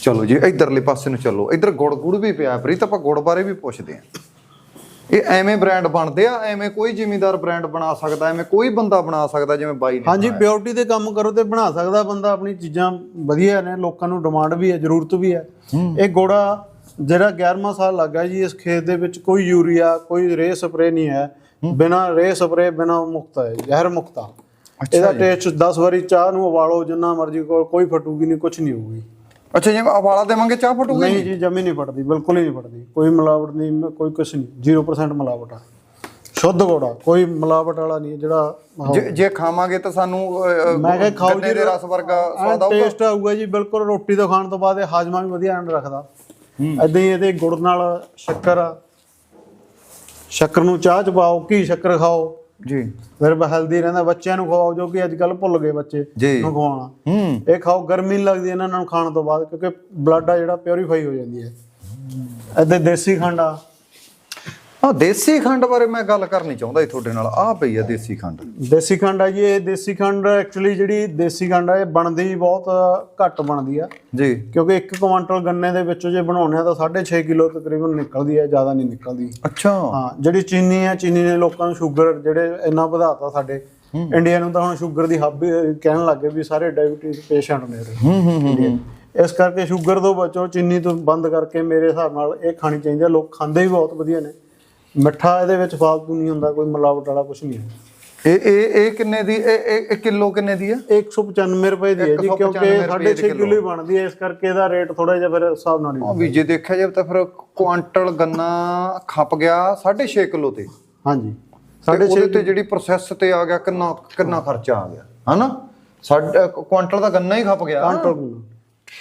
ਚਲੋ ਜੀ ਇਧਰਲੇ ਪਾਸੇ ਨੂੰ ਚੱਲੋ। ਇਧਰ ਗੁੜ ਗੁੜ ਵੀ ਪਿਆ ਪ੍ਰੀਤ ਆਪਾਂ ਗੁੜ ਬਾਰੇ ਵੀ ਪੁੱਛਦੇ ਆਂ ਇਹ ਐਵੇਂ ਬ੍ਰਾਂਡ ਬਣਦੇ ਆ ਐਵੇਂ ਕੋਈ ਜ਼ਿਮੀਂਦਾਰ ਬ੍ਰਾਂਡ ਬਣਾ ਸਕਦਾ ਐਵੇਂ ਕੋਈ ਬੰਦਾ ਬਣਾ ਸਕਦਾ ਜਿਵੇਂ ਬਾਈ ਨੇ ਹਾਂਜੀ ਪਿਓਰਟੀ ਦੇ ਕੰਮ ਕਰੋ ਤੇ ਬਣਾ ਸਕਦਾ ਬੰਦਾ ਆਪਣੀ ਚੀਜ਼ਾਂ ਵਧੀਆ ਨੇ ਲੋਕਾਂ ਨੂੰ ਡਿਮਾਂਡ ਵੀ ਹੈ ਜ਼ਰੂਰਤ ਵੀ ਹੈ। ਇਹ ਗੋੜਾ ਜਿਹੜਾ 11ਵਾਂ ਸਾਲ ਲੱਗਾ ਜੀ ਇਸ ਖੇਤ ਦੇ ਵਿੱਚ ਕੋਈ ਯੂਰੀਆ ਕੋਈ ਰੇ ਸਪਰੇ ਨਹੀਂ ਹੈ। ਬਿਨਾ ਰੇ ਸਪਰੇ ਬਿਨਾ ਮੁਕਤ ਹੈ ਜ਼ਹਿਰ ਮੁਕਤਾ ਇਹਦਾ ਟੇਸਟ 10 ਵਾਰੀ ਚਾਹ ਨੂੰ ਉਬਾਲੋ ਜਿੰਨਾ ਮਰਜ਼ੀ ਕੋਈ ਫਟੂਗੀ ਨਹੀਂ ਕੁਝ ਨਹੀਂ ਹੋਊਗੀ। ਅੱਛਾ ਜਿਵੇਂ ਉਬਾਲਾ ਦੇਵਾਂਗੇ ਚਾਹ ਫਟੂਗੀ ਨਹੀਂ ਜੀ? ਜਮੀ ਨਹੀਂ ਫਟਦੀ ਬਿਲਕੁਲ ਹੀ ਨਹੀਂ ਫਟਦੀ। ਕੋਈ ਮਿਲਾਵਟ ਨਹੀਂ ਕੋਈ ਕੁਝ ਨਹੀਂ। 0% ਮਿਲਾਵਟ ਆ। ਸ਼ੁੱਧ ਗੋੜਾ ਕੋਈ ਮਿਲਾਵਟ ਵਾਲਾ ਨਹੀਂ ਜਿਹੜਾ ਜੇ ਜੇ ਖਾਵਾਂਗੇ ਤਾਂ ਸਾਨੂੰ ਅਹ, ਮੈਂ ਕਿਹਾ ਖਾਓ ਗੰਨੇ ਦੇ ਰਸ ਵਰਗਾ ਸਵਾਦ ਆਊਗਾ? ਟੇਸਟ ਆਊਗਾ ਜੀ ਬਿਲਕੁਲ। ਰੋਟੀ ਤੋਂ ਖਾਣ ਤੋਂ ਬਾਅਦ ਇਹ ਹਾਜ਼ਮਾ ਵੀ ਵਧੀਆ ਐਂਡ ਰੱਖਦਾ। ਐਦਾਂ ਹੀ ਇਹਦੇ ਗੁੜ ਨਾਲ ਸ਼ੱਕਰ ਆ। ਸ਼ੱਕਰ ਨੂੰ ਚਾਹ ਚ ਪਾਓ ਘੀ ਸ਼ੱਕਰ ਖਾਓ। ਜੀ। ਫਿਰ ਹੈਲਦੀ ਰਹਿੰਦਾ ਬੱਚਿਆਂ ਨੂੰ ਖਵਾਓ ਜੋ ਕਿ ਅੱਜ ਕੱਲ ਭੁੱਲ ਗਏ ਬੱਚੇ ਜੀ। ਨੂੰ ਖਵਾਉਣਾ। ਹੂੰ। ਇਹ ਖਾਓ ਗਰਮੀ ਨਹੀਂ ਲੱਗਦੀ ਇਹਨਾਂ ਨੂੰ ਖਾਣ ਤੋਂ ਬਾਅਦ ਕਿਉਂਕਿ ਬਲੱਡ ਆ ਜਿਹੜਾ ਪਿਉਰੀਫਾਈ ਹੋ ਜਾਂਦੀ ਹੈ। ਐਦੇ ਦੇਸੀ ਖੰਡ ਆ। ਹਾਂ ਦੇਸੀ ਖੰਡ ਬਾਰੇ ਮੈਂ ਗੱਲ ਕਰਨੀ ਚਾਹੁੰਦਾ ਸੀ ਤੁਹਾਡੇ ਨਾਲ। ਆਹ ਪਈ ਆ ਦੇਸੀ ਖੰਡ। ਦੇਸੀ ਖੰਡ ਆ ਜੀ ਇਹ ਦੇਸੀ ਖੰਡ ਐਕਚੁਅਲੀ ਜਿਹੜੀ ਦੇਸੀ ਖੰਡ ਆ ਇਹ ਬਣਦੀ ਬਹੁਤ ਘੱਟ ਬਣਦੀ ਆ। ਜੀ। ਕਿਉਂਕਿ 1 ਕੁਇੰਟਲ ਗੰਨੇ ਦੇ ਵਿੱਚੋਂ ਜੇ ਬਣਾਉਣੇ ਆ ਤਾਂ 6.5 ਕਿਲੋ ਤਕਰੀਬਨ ਨਿਕਲਦੀ ਹੈ ਜ਼ਿਆਦਾ ਨਹੀਂ ਨਿਕਲਦੀ। ਅੱਛਾ। ਹਾਂ ਜਿਹੜੀ ਚੀਨੀ ਹੈ ਚੀਨੀ ਨੇ ਲੋਕਾਂ ਨੂੰ ਸ਼ੂਗਰ ਜਿਹੜੇ ਇੰਨਾ ਵਧਾਤਾ ਸਾਡੇ। ਇੰਡੀਆ ਨੂੰ ਤਾਂ ਹੁਣ ਸ਼ੂਗਰ ਦੀ ਹੱਬ ਕਹਿਣ ਲੱਗੇ ਵੀ ਸਾਰੇ ਡਾਇਬੀਟੀਜ਼ ਪੇਸ਼ੈਂਟ ਨੇ। ਹੂੰ ਹੂੰ ਹੂੰ ਇਸ ਕਰਕੇ ਸ਼ੂਗਰ ਤੋਂ ਬਚੋ ਚੀਨੀ ਤੋਂ ਬੰਦ ਕਰਕੇ ਮੇਰੇ ਹਿਸਾਬ ਨਾਲ ਇਹ ਖਾਣੀ ਚਾਹੀਦੀ ਹੈ ਲੋਕ ਖਾਂਦੇ ਵੀ ਬਹੁਤ ਵਧੀਆ ਨੇ। ਮਿੱਠਾ ਇਹਦੇ ਵਿੱਚ ਫਾਲਤੂ ਨਹੀਂ ਹੁੰਦਾ ਕੋਈ ਮਿਲਾਵਟ ਵਾਲਾ ਕੁਝ ਨਹੀਂ ਹੈ ਇਹ ਇਹ ਇਹ ਕਿੰਨੇ ਦੀ ਇਹ ਇਹ- ਇਹ ਕਿਲੋ ਕਿੰਨੇ ਦੀ ਆ? 195 ਰੁਪਏ ਦੀ ਹੈ ਜੀ 195 ਕਿਉਂਕਿ ਰੁਪਏ ਦੀ 6.5 ਕਿਲੋ। ਹੀ ਬਣਦੀ ਹੈ ਇਸ ਕਰਕੇ ਇਹਦਾ ਰੇਟ ਥੋੜਾ ਜਿਹਾ ਫਿਰ ਹਿਸਾਬ ਨਾਲ ਹੀ ਉਹ ਵੀ ਜੇ ਦੇਖਿਆ ਜਾਵੇ ਤਾਂ ਫਿਰ ਕੁਆਂਟਲ ਗੰਨਾ ਖੱਪ ਗਿਆ 6.5 ਕਿਲੋ ਤੇ। ਹਾਂਜੀ। ਸਾਡੇ ਉਹਦੇ ਤੇ ਜਿਹੜੀ ਪ੍ਰੋਸੈਸ ਤੇ ਆ ਗਿਆ ਕਿੰਨਾ ਕਿੰਨਾ ਖਰਚਾ ਆ ਗਿਆ ਹਨਾ? ਸਾਡਾ ਕੁਆਂਟਲ ਦਾ ਗੰਨਾ ਹੀ ਖੱਪ ਗਿਆ। ਕਾਂਟੋ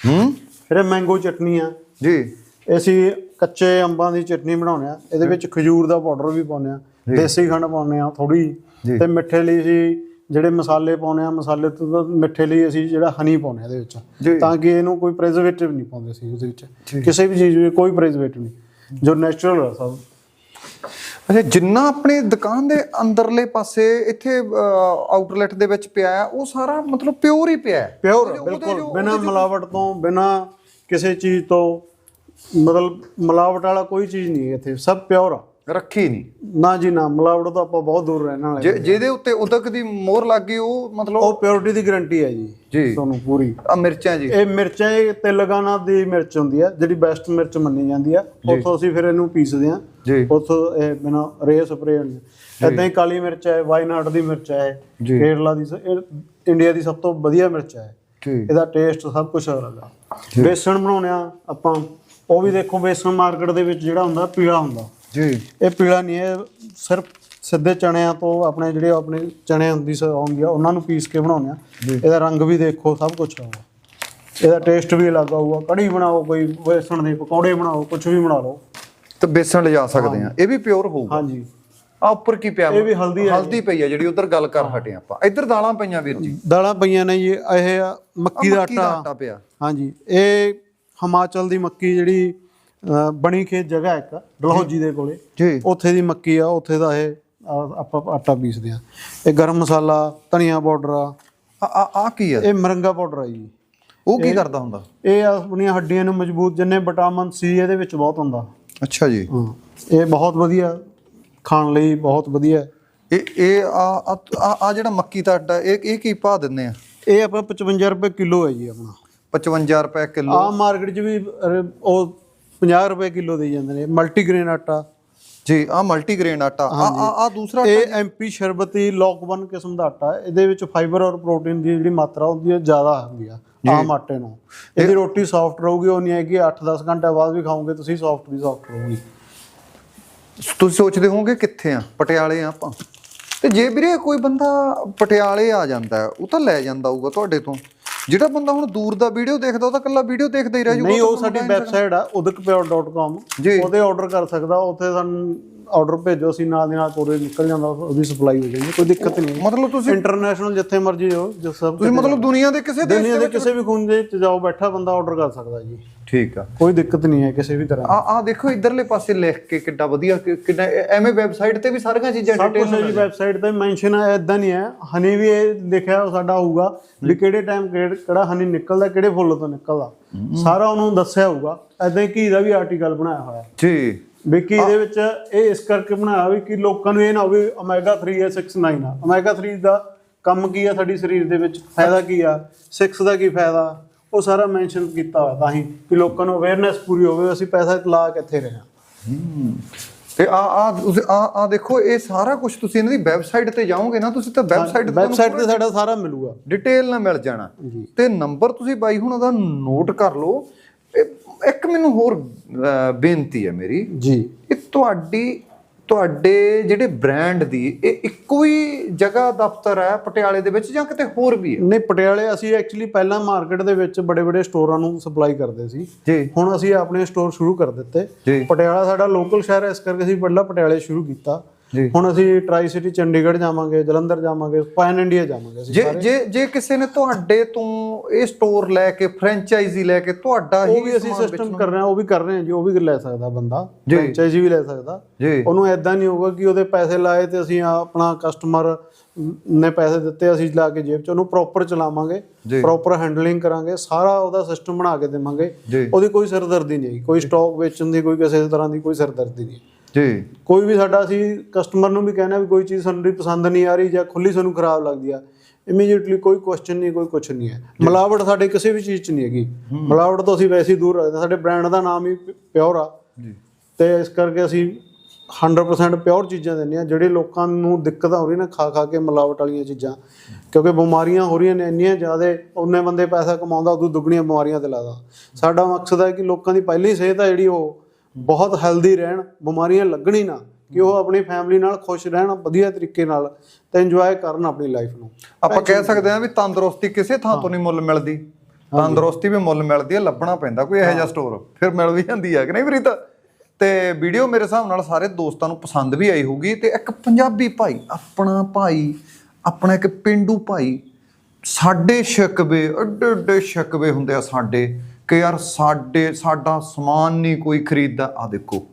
ਹੂੰ? ਫਿਰ ਮੈਂਗੋ ਚਟਨੀ ਆ। ਜੀ। ਅਸੀਂ ਕੱਚੇ ਅੰਬਾਂ ਦੀ ਚਟਨੀ ਬਣਾਉਂਦੇ ਆ ਇਹਦੇ ਵਿੱਚ ਖਜੂਰ ਦਾ ਪਾਊਡਰ ਵੀ ਪਾਉਂਦੇ ਆ ਦੇਸੀ ਖੰਡ ਪਾਉਂਦੇ ਆ ਥੋੜੀ। ਤੇ ਮਿੱਠੇ ਲਈ ਅਸੀਂ ਜਿਹੜੇ ਮਸਾਲੇ ਪਾਉਂਦੇ ਆ ਮਸਾਲੇ ਤੋਂ ਮਿੱਠੇ ਲਈ ਅਸੀਂ ਜਿਹੜਾ ਹਨੀ ਪਾਉਂਦੇ ਆ ਇਹਦੇ। ਵਿੱਚ। ਤਾਂ ਕਿ ਇਹਨੂੰ ਕੋਈ ਪ੍ਰੀਜ਼ਰਵੇਟਿਵ ਨਹੀਂ ਪਾਉਂਦੇ ਸੀ ਉਹਦੇ ਵਿੱਚ। ਕਿਸੇ ਵੀ ਚੀਜ਼ ਵਿੱਚ ਕੋਈ ਪ੍ਰੀਜ਼ਰਵੇਟਿਵ ਨਹੀਂ ਜੋ ਨੈਚੁਰਲ ਹੈ ਸਭ। ਅੱਛਾ ਜਿੰਨਾ ਆਪਣੇ ਦੁਕਾਨ ਦੇ ਅੰਦਰਲੇ ਪਾਸੇ ਇੱਥੇ ਆਊਟਲੈਟ ਦੇ ਵਿੱਚ ਪਿਆ ਹੈ ਉਹ ਸਾਰਾ ਮਤਲਬ ਪਿਓਰ ਹੀ ਪਿਆ ਹੈ? ਪਿਓਰ ਬਿਲਕੁਲ। ਬਿਨਾ ਮਿਲਾਵਟ ਤੋਂ ਬਿਨਾ ਕਿਸੇ ਚੀਜ਼ ਤੋਂ। ਮਤਲਬ ਮਿਲਾਵਟ ਵਾਲਾ ਕੋਈ ਚੀਜ਼ ਨਹੀਂ ਹੈ ਇੱਥੇ ਸਭ ਪਿਓਰ ਆ। ਰੱਖੀ ਨਹੀਂ। ਨਾ ਜੀ ਨਾ ਮਿਲਾਵਟ ਤੋਂ ਆਪਾਂ ਬਹੁਤ ਦੂਰ ਰਹਿਣ ਵਾਲੇ ਜੇ ਜਿਹਦੇ ਉੱਤੇ ਉਦਕ ਦੀ ਮੋਹਰ ਲੱਗ ਗਈ ਉਹ ਮਤਲਬ ਉਹ ਪਿਓਰਿਟੀ ਦੀ ਗਾਰੰਟੀ ਹੈ ਜੀ ਜੀ। ਤੁਹਾਨੂੰ ਪੂਰੀ। ਆ ਮਿਰਚਾਂ ਜੀ। ਇਹ ਮਿਰਚਾਂ ਇਹ ਤੇਲੰਗਾਨਾ ਦੀ ਮਿਰਚ ਹੁੰਦੀ ਆ ਜਿਹੜੀ ਬੈਸਟ ਮਿਰਚ ਮੰਨੀ ਜਾਂਦੀ ਆ ਉੱਥੋਂ ਅਸੀਂ ਫਿਰ ਇਹਨੂੰ ਪੀਸਦੇ ਆ ਜੀ। ਉੱਥੋਂ ਇਹ ਬਿਨਾ ਰੇ ਸਪਰੇ ਇਦਾਂ ਹੀ ਕਾਲੀ ਮਿਰਚ ਹੈ ਵਾਈਨਾਟ ਦੀ ਮਿਰਚ ਹੈ ਜੀ। ਕੇਰਲਾ ਦੀ ਸ- ਇਹ ਇੰਡੀਆ ਦੀ ਸਭ ਤੋਂ ਵਧੀਆ ਮਿਰਚ ਹੈ। ਇਹਦਾ ਟੇਸਟ ਸਭ ਕੁਝ ਅਲੱਗ ਆ। ਬੇਸਣ ਬਣਾਉਣੇ ਆ ਆਪਾਂ। ਉਹ ਵੀ ਦੇਖੋ ਬੇਸਣ ਮਾਰਕੀਟ ਦੇ ਵਿੱਚ ਜਿਹੜਾ ਹੁੰਦਾ ਪੀਲਾ ਹੁੰਦਾ। ਜੀ। ਇਹ ਪੀਲਾ ਨਹੀਂ ਹੈ ਸਿਰਫ ਸਿੱਧੇ ਚਣਿਆਂ ਤੋਂ ਆਪਣੇ ਜਿਹੜੇ ਆਪਣੇ ਚਣੇ ਹੁੰਦੀ ਆਉਂਦੀ ਆ ਉਹਨਾਂ ਨੂੰ ਪੀਸ ਕੇ ਬਣਾਉਂਦੇ ਆ। ਇਹਦਾ ਰੰਗ ਵੀ ਦੇਖੋ ਸਭ ਕੁਝ ਆਊਗਾ ਇਹਦਾ ਟੇਸਟ ਵੀ ਅਲੱਗ ਆਊਗਾ ਕੜੀ ਬਣਾਓ ਕੋਈ ਬੇਸਣ ਦੇ ਪਕੌੜੇ ਬਣਾਓ ਕੁਝ ਵੀ ਬਣਾ ਲਓ। ਤੇ ਬੇਸਣ ਲਿਜਾ ਸਕਦੇ ਆ। ਇਹ ਵੀ ਪਿਓਰ ਹੋਊਗਾ। ਹਾਂਜੀ। ਆ ਉੱਪਰ ਕੀ ਪਿਆ? ਇਹ ਵੀ ਹਲਦੀ ਹੈ ਹਲਦੀ ਪਈ ਆ ਜਿਹੜੀ ਉਧਰ ਗੱਲ ਕਰ ਹਟੇ ਆਪਾਂ। ਇੱਧਰ ਦਾਲਾਂ ਪਈਆਂ ਵੀਰ ਜੀ। ਦਾਲਾਂ ਪਈਆਂ ਨੇ ਜੀ ਇਹ ਆ ਮੱਕੀ ਦਾ ਮੱਕੀ ਦਾ ਆਟਾ। ਆਟਾ ਪਿਆ। ਹਾਂਜੀ। ਇਹ ਹਿਮਾਚਲ ਦੀ ਮੱਕੀ ਜਿਹੜੀ ਬਣੀ ਖੇਤ ਜਗ੍ਹਾ ਇੱਕ ਡਲਹੌਜੀ ਦੇ ਕੋਲੇ। ਜੀ। ਉੱਥੇ ਦੀ ਮੱਕੀ ਆ ਉੱਥੇ ਦਾ ਇਹ ਆਪਾਂ ਆਟਾ ਪੀਸਦੇ ਆ ਇਹ ਗਰਮ ਮਸਾਲਾ ਧਨੀਆ ਪਾਊਡਰ ਆ। ਆ ਕੀ ਆ? ਇਹ ਮਰੰਗਾ ਪਾਊਡਰ ਆ ਜੀ। ਉਹ ਕੀ ਕਰਦਾ ਹੁੰਦਾ? ਇਹ ਆਪਣੀਆਂ ਹੱਡੀਆਂ ਨੂੰ ਮਜ਼ਬੂਤ ਜਿੰਨੇ ਵਿਟਾਮਿਨ ਸੀ ਇਹਦੇ ਵਿੱਚ ਬਹੁਤ ਹੁੰਦਾ। ਅੱਛਾ ਜੀ। ਹਾਂ। ਇਹ ਬਹੁਤ ਵਧੀਆ ਖਾਣ ਲਈ ਬਹੁਤ ਵਧੀਆ। ਇਹ ਇਹ ਆ ਆ- ਜਿਹੜਾ ਮੱਕੀ ਦਾ ਆਟਾ ਇਹ ਇਹ ਕੀ ਭਾਅ ਦਿੰਦੇ ਆ? ਇਹ ਆਪਣਾ 55 ਰੁਪਏ ਕਿਲੋ ਹੈ ਜੀ ਆਪਣਾ। 55 ਰੁਪਏ ਕਿਲੋ। ਆਮ ਮਾਰਕੀਟ 'ਚ ਵੀ ਉਹ 50 ਰੁਪਏ ਕਿਲੋ ਦੇ ਜਾਂਦੇ ਨੇ। ਮਲਟੀਗ੍ਰੇਨ ਆਟਾ। ਜੀ ਆ ਮਲਟੀਗ੍ਰੇਨ ਆਟਾ। ਆ ਆ ਆ ਦੂਸਰਾ ਇਹ ਐਮਪੀ ਸ਼ਰਬਤੀ ਲੋਕਵਨ ਕਿਸਮ ਦਾ ਆਟਾ ਹੈ। ਇਹਦੇ ਵਿੱਚ ਫਾਈਬਰ ਔਰ ਪ੍ਰੋਟੀਨ ਦੀ ਜਿਹੜੀ ਮਾਤਰਾ ਹੁੰਦੀ ਹੈ ਜ਼ਿਆਦਾ ਹੁੰਦੀ ਆ ਆਮ ਆਟੇ ਨਾਲੋਂ ਇਹਦੀ ਰੋਟੀ ਸੌਫਟ ਰਹੂਗੀ ਉਹ ਨਹੀਂ ਹੈ ਕਿ 8-10 ਘੰਟੇ ਬਾਅਦ ਵੀ ਖਾਓਗੇ ਤੁਸੀਂ ਸੌਫਟ ਦੀ ਸੌਫਟ ਰਹੂਗੀ। ਤੁਸੀਂ ਸੋਚਦੇ ਹੋਵੋਗੇ ਕਿੱਥੇ ਆ? ਪਟਿਆਲੇ ਆ ਆਪਾਂ। ਤੇ ਜੇ ਵੀਰੇ ਕੋਈ ਬੰਦਾ ਪਟਿਆਲੇ ਆ ਜਾਂਦਾ ਹੈ, ਉਹ ਤਾਂ ਲੈ ਜਾਂਦਾ ਹੋਊਗਾ ਤੁਹਾਡੇ ਤੋਂ। ਜਿਹੜਾ ਬੰਦਾ ਹੁਣ ਦੂਰ ਦਾ ਵੀਡੀਓ ਦੇਖਦਾ ਉਹ ਤਾਂ ਕੱਲਾ ਵੀਡੀਓ ਦੇਖਦਾ ਹੀ ਰਹਿ ਜਾਊਗਾ ਨਹੀਂ ਉਹ ਸਾਡੀ ਵੈਬਸਾਈਟ ਆ udakpure.com। ਉਹਦੇ ਆਰਡਰ ਕਰ ਸਕਦਾ ਉੱਥੇ ਸਾਨੂੰ ਆਰਡਰ ਭੇਜੋ ਅਸੀਂ ਨਾਲ ਦੀ ਨਾਲ ਕੋਰੇ ਨਿਕਲ ਜਾਂਦਾ ਉਹਦੀ ਸਪਲਾਈ ਹੋ ਜਾਂਦੀ ਕੋਈ ਦਿੱਕਤ ਨਹੀਂ ਮਤਲਬ ਤੁਸੀਂ ਇੰਟਰਨੈਸ਼ਨਲ ਜਿੱਥੇ ਮਰਜ਼ੀ ਹੋ ਜੋ ਸਭ ਤੁਸੀਂ ਮਤਲਬ ਦੁਨੀਆ ਦੇ ਕਿਸੇ ਦੇਸ਼ ਦੁਨੀਆ ਦੇ ਕਿਸੇ ਵੀ ਖੂਨ ਦੇ ਵਿੱਚ ਜਾਓ ਬੈਠਾ ਬੰਦਾ ਆਰਡਰ ਕਰ ਸਕਦਾ ਜੀ। ਠੀਕ ਆ। ਕੋਈ ਦਿੱਕਤ ਨਹੀਂ ਹੈ ਕਿਸੇ ਵੀ ਤਰ੍ਹਾਂ। ਆ ਆ ਦੇਖੋ ਇਧਰਲੇ ਪਾਸੇ ਲਿਖ ਕੇ ਕਿੱਡਾ ਵਧੀਆ ਕਿ- ਕਿੰਨਾ ਐਵੇਂ ਵੈਬਸਾਈਟ ਤੇ ਵੀ ਸਾਰੀਆਂ ਚੀਜ਼ਾਂ ਸਭ ਕੁਝ ਡਿਟੇਲ ਜੀ ਵੈਬਸਾਈਟ ਤੇ ਮੈਂਸ਼ਨ ਹੈ ਇਦਾਂ ਨਹੀਂ ਹੈ। ਹਨੀ ਵੀ ਇਹ ਲਿਖਿਆ ਸਾਡਾ ਹੋਊਗਾ ਵੀ ਕਿਹੜੇ ਟਾਈਮ ਕਿਹੜਾ ਹਨੀ ਨਿਕਲਦਾ ਕਿਹੜੇ ਫੁੱਲ ਤੋਂ ਨਿਕਲਦਾ। ਸਾਰਾ ਉਹਨੂੰ ਦੱਸਿਆ ਹੋਊਗਾ। ਐਦਾਂ ਹੀ ਘੀ ਦਾ ਵੀ ਆਰਟੀਕਲ ਬਣਾਇਆ ਹੋਇਆ। ਜੀ। ਵੀ ਘੀ ਦੇ ਵਿੱਚ ਇਹ ਇਸ ਕਰਕੇ ਬਣਾਇਆ ਵੀ ਕਿ ਲੋਕਾਂ ਨੂੰ ਇਹ ਨਾ ਹੋਵੇ ਓਮੇਗਾ 3 ਹੈ 6 9 ਆ। ਓਮੇਗਾ 3 ਦਾ ਕੰਮ ਕੀ ਆ ਸਾਡੀ ਸਰੀਰ ਦੇ ਵਿੱਚ? ਫਾਇਦਾ ਕੀ ਆ? 6 ਦਾ ਕੀ ਫਾਇਦਾ? ਉਹ ਸਾਰਾ ਮੈਂਸ਼ਨ ਕੀਤਾ ਹੋਇਆ ਤਾਂ ਹੀ ਕਿ ਲੋਕਾਂ ਨੂੰ ਅਵੇਅਰਨੈਸ ਪੂਰੀ ਹੋਵੇ ਅਸੀਂ ਪੈਸਾ ਲਾ ਕਿੱਥੇ ਰਹੇ ਹਾਂ। ਤੇ ਆ ਆ ਆ ਆ ਦੇਖੋ ਇਹ ਸਾਰਾ ਕੁਝ ਤੁਸੀਂ ਇਹਨਾਂ ਦੀ ਵੈਬਸਾਈਟ ਤੇ ਜਾਓਗੇ ਨਾ ਤੁਸੀਂ ਤਾਂ ਵੈਬਸਾਈਟ ਤੇ ਵੈਬਸਾਈਟ ਤੇ ਸਾਡਾ ਸਾਰਾ ਮਿਲੂਗਾ। ਡਿਟੇਲ ਨਾਲ ਮਿਲ ਜਾਣਾ। ਤੇ ਨੰਬਰ ਤੁਸੀਂ ਬਾਈ ਹੁਣ ਉਹਦਾ ਨੋਟ ਕਰ ਲਓ। ਇੱਕ ਮੈਨੂੰ ਹੋਰ ਬੇਨਤੀ ਹੈ ਮੇਰੀ। ਜੀ। ਇਹ ਤੁਹਾਡੀ ਤੁਹਾਡੇ ਜਿਹੜੇ ਬ੍ਰਾਂਡ ਦੀ ਇਹ ਇੱਕੋ ਹੀ ਜਗ੍ਹਾ ਦਫ਼ਤਰ ਹੈ ਪਟਿਆਲੇ ਦੇ ਵਿੱਚ ਜਾਂ ਕਿਤੇ ਹੋਰ ਵੀ ਹੈ? ਨਹੀਂ ਪਟਿਆਲੇ ਅਸੀਂ ਐਕਚੁਅਲੀ ਪਹਿਲਾਂ ਮਾਰਕੀਟ ਦੇ ਵਿੱਚ ਬੜੇ ਬੜੇ ਸਟੋਰਾਂ ਨੂੰ ਸਪਲਾਈ ਕਰਦੇ ਸੀ। ਜੀ। ਹੁਣ ਅਸੀਂ ਆਪਣੇ ਸਟੋਰ ਸ਼ੁਰੂ ਕਰ ਦਿੱਤੇ। ਪਟਿਆਲਾ ਸਾਡਾ ਲੋਕਲ ਸ਼ਹਿਰ ਹੈ ਇਸ ਕਰਕੇ ਅਸੀਂ ਪਹਿਲਾਂ ਪਟਿਆਲੇ ਸ਼ੁਰੂ ਕੀਤਾ। ਹੁਣ ਅਸੀਂ ਟਰਾਈ ਸਿਟੀ ਚੰਡੀਗੜ੍ਹ ਜਾਵਾਂਗੇ ਜਲੰਧਰ ਜਾਵਾਂਗੇ ਪੈਨ ਇੰਡੀਆ ਜਾਵਾਂਗੇ ਅਸੀਂ ਜੇ ਜੇ ਜੇ ਕਿਸੇ ਨੇ ਤੁਹਾਡੇ ਤੋਂ ਇਹ ਸਟੋਰ ਲੈ ਕੇ ਫਰੈਂਚਾਈਜ਼ੀ ਲੈ ਕੇ ਤੁਹਾਡਾ ਉਹ ਹੀ ਵੀ ਅਸੀਂ ਸਿਸਟਮ ਕਰ ਰਹੇ ਹਾਂ ਉਹ ਵੀ ਕਰ ਰਹੇ ਹਾਂ ਜੀ ਉਹ ਵੀ ਲੈ ਸਕਦਾ ਬੰਦਾ ਫਰੈਂਚਾਈਜ਼ੀ ਵੀ ਲੈ ਸਕਦਾ। ਉਹਨੂੰ ਐਦਾਂ ਨਹੀਂ ਹੋਊਗਾ ਕਿ ਉਹਦੇ ਪੈਸੇ ਲਾਏ ਤੇ ਅਸੀਂ ਆਪਣਾ ਕਸਟਮਰ ਨੇ ਪੈਸੇ ਦਿੱਤੇ ਅਸੀਂ ਲਾ ਕੇ ਜੇਬ ਚ ਉਹਨੂੰ ਪ੍ਰੋਪਰ ਚਲਾਵਾਂਗੇ। ਪ੍ਰੋਪਰ ਹੈਂਡਲਿੰਗ ਕਰਾਂਗੇ ਸਾਰਾ ਉਹਦਾ ਸਿਸਟਮ ਬਣਾ ਕੇ ਦੇਵਾਂਗੇ। ਉਹਦੀ ਕੋਈ ਸਿਰਦਰਦੀ ਨਹੀਂ ਕੋਈ ਸਟਾਕ ਵੇਚਣ ਦੀ ਕੋਈ ਕਿਸੇ ਤਰ੍ਹਾਂ ਦੀ ਕੋਈ ਸਿਰਦਰਦੀ ਨਹੀਂ। ਜੀ। ਕੋਈ ਵੀ ਸਾਡਾ ਅਸੀਂ ਕਸਟਮਰ ਨੂੰ ਵੀ ਕਹਿੰਦੇ ਵੀ ਕੋਈ ਚੀਜ਼ ਸਾਨੂੰ ਦੀ ਪਸੰਦ ਨਹੀਂ ਆ ਰਹੀ ਜਾਂ ਖੁੱਲੀ ਸਾਨੂੰ ਖਰਾਬ ਲੱਗਦੀ ਆ ਇਮੀਡੀਏਟਲੀ ਕੋਈ ਕੁਐਸਚਨ ਨਹੀਂ ਕੋਈ ਕੁਝ ਨਹੀਂ ਹੈ। ਮਿਲਾਵਟ ਸਾਡੇ ਕਿਸੇ ਵੀ ਚੀਜ਼ 'ਚ ਨਹੀਂ ਹੈਗੀ। ਮਿਲਾਵਟ ਤੋਂ ਅਸੀਂ ਵੈਸੇ ਹੀ ਦੂਰ ਰੱਖਦੇ ਹਾਂ। ਸਾਡੇ ਬ੍ਰਾਂਡ ਦਾ ਨਾਮ ਹੀ ਪਿਓਰ ਆ। ਜੀ। ਤੇ ਇਸ ਕਰਕੇ ਅਸੀਂ 100% ਪਿਓਰ ਚੀਜ਼ਾਂ ਦਿੰਦੇ ਆ ਜਿਹੜੇ ਲੋਕਾਂ ਨੂੰ ਦਿੱਕਤ ਆ ਰਹੀ ਨਾ ਖਾ ਖਾ ਕੇ ਮਿਲਾਵਟ ਵਾਲੀਆਂ ਚੀਜ਼ਾਂ। ਕਿਉਂਕਿ ਬਿਮਾਰੀਆਂ ਹੋ ਰਹੀਆਂ ਨੇ ਇੰਨੀਆਂ ਜ਼ਿਆਦਾ ਉਹਨੇ ਬੰਦੇ ਪੈਸਾ ਕਮਾਉਂਦਾ ਉਦੋਂ ਦੁੱਗਣੀਆਂ ਬਿਮਾਰੀਆਂ ਤੇ ਲਾਦਾ। ਸਾਡਾ ਮਕਸਦ ਹੈ ਕਿ ਲੋਕਾਂ ਦੀ ਪਹਿਲੀ ਸਿਹਤ ਆ ਜਿਹੜੀ ਉਹ ਬਹੁਤ ਹੈਲਦੀ ਰਹਿਣ ਬਿਮਾਰੀਆਂ ਲੱਗਣੀ ਨਾ ਕਿ ਉਹ ਆਪਣੀ ਫੈਮਿਲੀ ਨਾਲ ਖੁਸ਼ ਰਹਿਣ ਵਧੀਆ ਤਰੀਕੇ ਨਾਲ ਤੇ ਇੰਜੋਏ ਕਰਨ ਆਪਣੀ ਲਾਈਫ ਨੂੰ। ਆਪਾਂ ਕਹਿ ਸਕਦੇ ਹਾਂ ਵੀ ਤੰਦਰੁਸਤੀ ਕਿਸੇ ਥਾਂ ਤੋਂ ਨਹੀਂ ਮੁੱਲ ਮਿਲਦੀ। ਤੰਦਰੁਸਤੀ ਵੀ ਮੁੱਲ ਮਿਲਦੀ ਹੈ ਲੱਭਣਾ ਪੈਂਦਾ ਕੋਈ ਇਹੋ ਜਿਹਾ ਸਟੋਰ ਫਿਰ ਮਿਲ ਵੀ ਜਾਂਦੀ ਹੈ ਕਿ ਨਹੀਂ ਪ੍ਰੀਤ? ਤੇ ਵੀਡੀਓ ਮੇਰੇ ਹਿਸਾਬ ਨਾਲ ਸਾਰੇ ਦੋਸਤਾਂ ਨੂੰ ਪਸੰਦ ਵੀ ਆਈ ਹੋਊਗੀ ਤੇ ਇੱਕ ਪੰਜਾਬੀ ਭਾਈ ਆਪਣਾ ਭਾਈ ਆਪਣਾ ਇੱਕ ਪਿੰਡੂ ਭਾਈ ਸਾਡੇ ਸ਼ਿਕਵੇ ਅੱਡੇ ਅੱਡੇ ਸ਼ਿਕਵੇ ਹੁੰਦੇ ਆ ਸਾਡੇ। ਕਿ ਯਾਰ ਸਾਡੇ, ਸਾਡਾ ਸਮਾਨ ਨਹੀਂ ਕੋਈ ਖਰੀਦਦਾ। ਆ ਦੇਖੋ,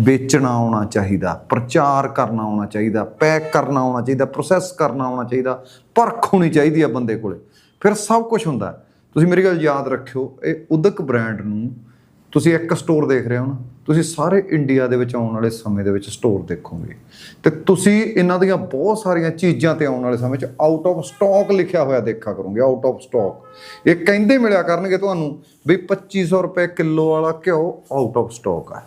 ਵੇਚਣਾ ਆਉਣਾ ਚਾਹੀਦਾ, ਪ੍ਰਚਾਰ ਕਰਨਾ ਆਉਣਾ ਚਾਹੀਦਾ, ਪੈਕ ਕਰਨਾ ਆਉਣਾ ਚਾਹੀਦਾ ਪ੍ਰੋਸੈਸ ਕਰਨਾ ਆਉਣਾ ਚਾਹੀਦਾ, ਪਰਖ ਹੋਣੀ ਚਾਹੀਦੀ ਆ ਬੰਦੇ ਕੋਲੇ। ਫਿਰ ਸਭ ਕੁਝ ਹੁੰਦਾ। ਤੁਸੀਂ ਮੇਰੀ ਗੱਲ ਯਾਦ ਰੱਖਿਓ, ਇਹ ਉਦਕ ਬ੍ਰਾਂਡ ਨੂੰ ਤੁਸੀਂ ਇੱਕ ਸਟੋਰ ਦੇਖ ਰਹੇ ਹੋ ਨਾ ਤੁਸੀਂ ਸਾਰੇ ਇੰਡੀਆ ਦੇ ਵਿੱਚ ਆਉਣ ਵਾਲੇ ਸਮੇਂ ਦੇ ਵਿੱਚ ਸਟੋਰ ਦੇਖੋਗੇ। ਤੇ ਤੁਸੀਂ ਇਹਨਾਂ ਦੀਆਂ ਬਹੁਤ ਸਾਰੀਆਂ ਚੀਜ਼ਾਂ ਤੇ ਆਉਣ ਵਾਲੇ ਸਮੇਂ 'ਚ ਆਊਟ ਆਫ ਸਟਾਕ ਲਿਖਿਆ ਹੋਇਆ ਦੇਖਾ ਕਰੋਗੇ ਆਊਟ ਆਫ ਸਟਾਕ ਇਹ ਕਹਿੰਦੇ ਮਿਲਿਆ ਕਰਨਗੇ ਤੁਹਾਨੂੰ ਵੀ 2500 ਰੁਪਏ ਕਿਲੋ ਵਾਲਾ ਘਿਓ ਆਊਟ ਆਫ ਸਟਾਕ ਆ।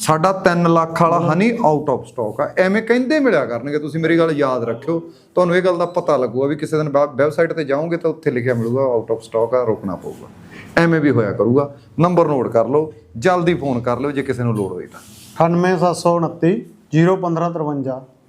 ਸਾਡਾ 3 ਲੱਖ ਵਾਲਾ ਹਨੀ ਆਊਟ ਆਫ ਸਟਾਕ ਆ। ਐਵੇਂ ਕਹਿੰਦੇ ਮਿਲਿਆ ਕਰਨਗੇ, ਤੁਸੀਂ ਮੇਰੀ ਗੱਲ ਯਾਦ ਰੱਖਿਓ। ਤੁਹਾਨੂੰ ਇਹ ਗੱਲ ਦਾ ਪਤਾ ਲੱਗੂਗਾ ਵੀ ਕਿਸੇ ਦਿਨ ਵੈਬਸਾਈਟ ਤੇ ਜਾਓਗੇ ਤਾਂ ਉੱਥੇ ਲਿਖਿਆ ਮਿਲੂਗਾ ਆਊਟ ਆਫ ਸਟਾਕ ਆ, ਰੋਕਣਾ ਪਊਗਾ। ਐਵੇਂ ਵੀ ਹੋਇਆ ਕਰੂਗਾ। ਨੰਬਰ ਨੋਟ ਕਰ ਲਓ, ਜਲਦੀ ਫੋਨ ਕਰ ਲਿਓ ਜੇ ਕਿਸੇ ਨੂੰ ਲੋੜ ਹੋਈ ਤਾਂ। 98729 01553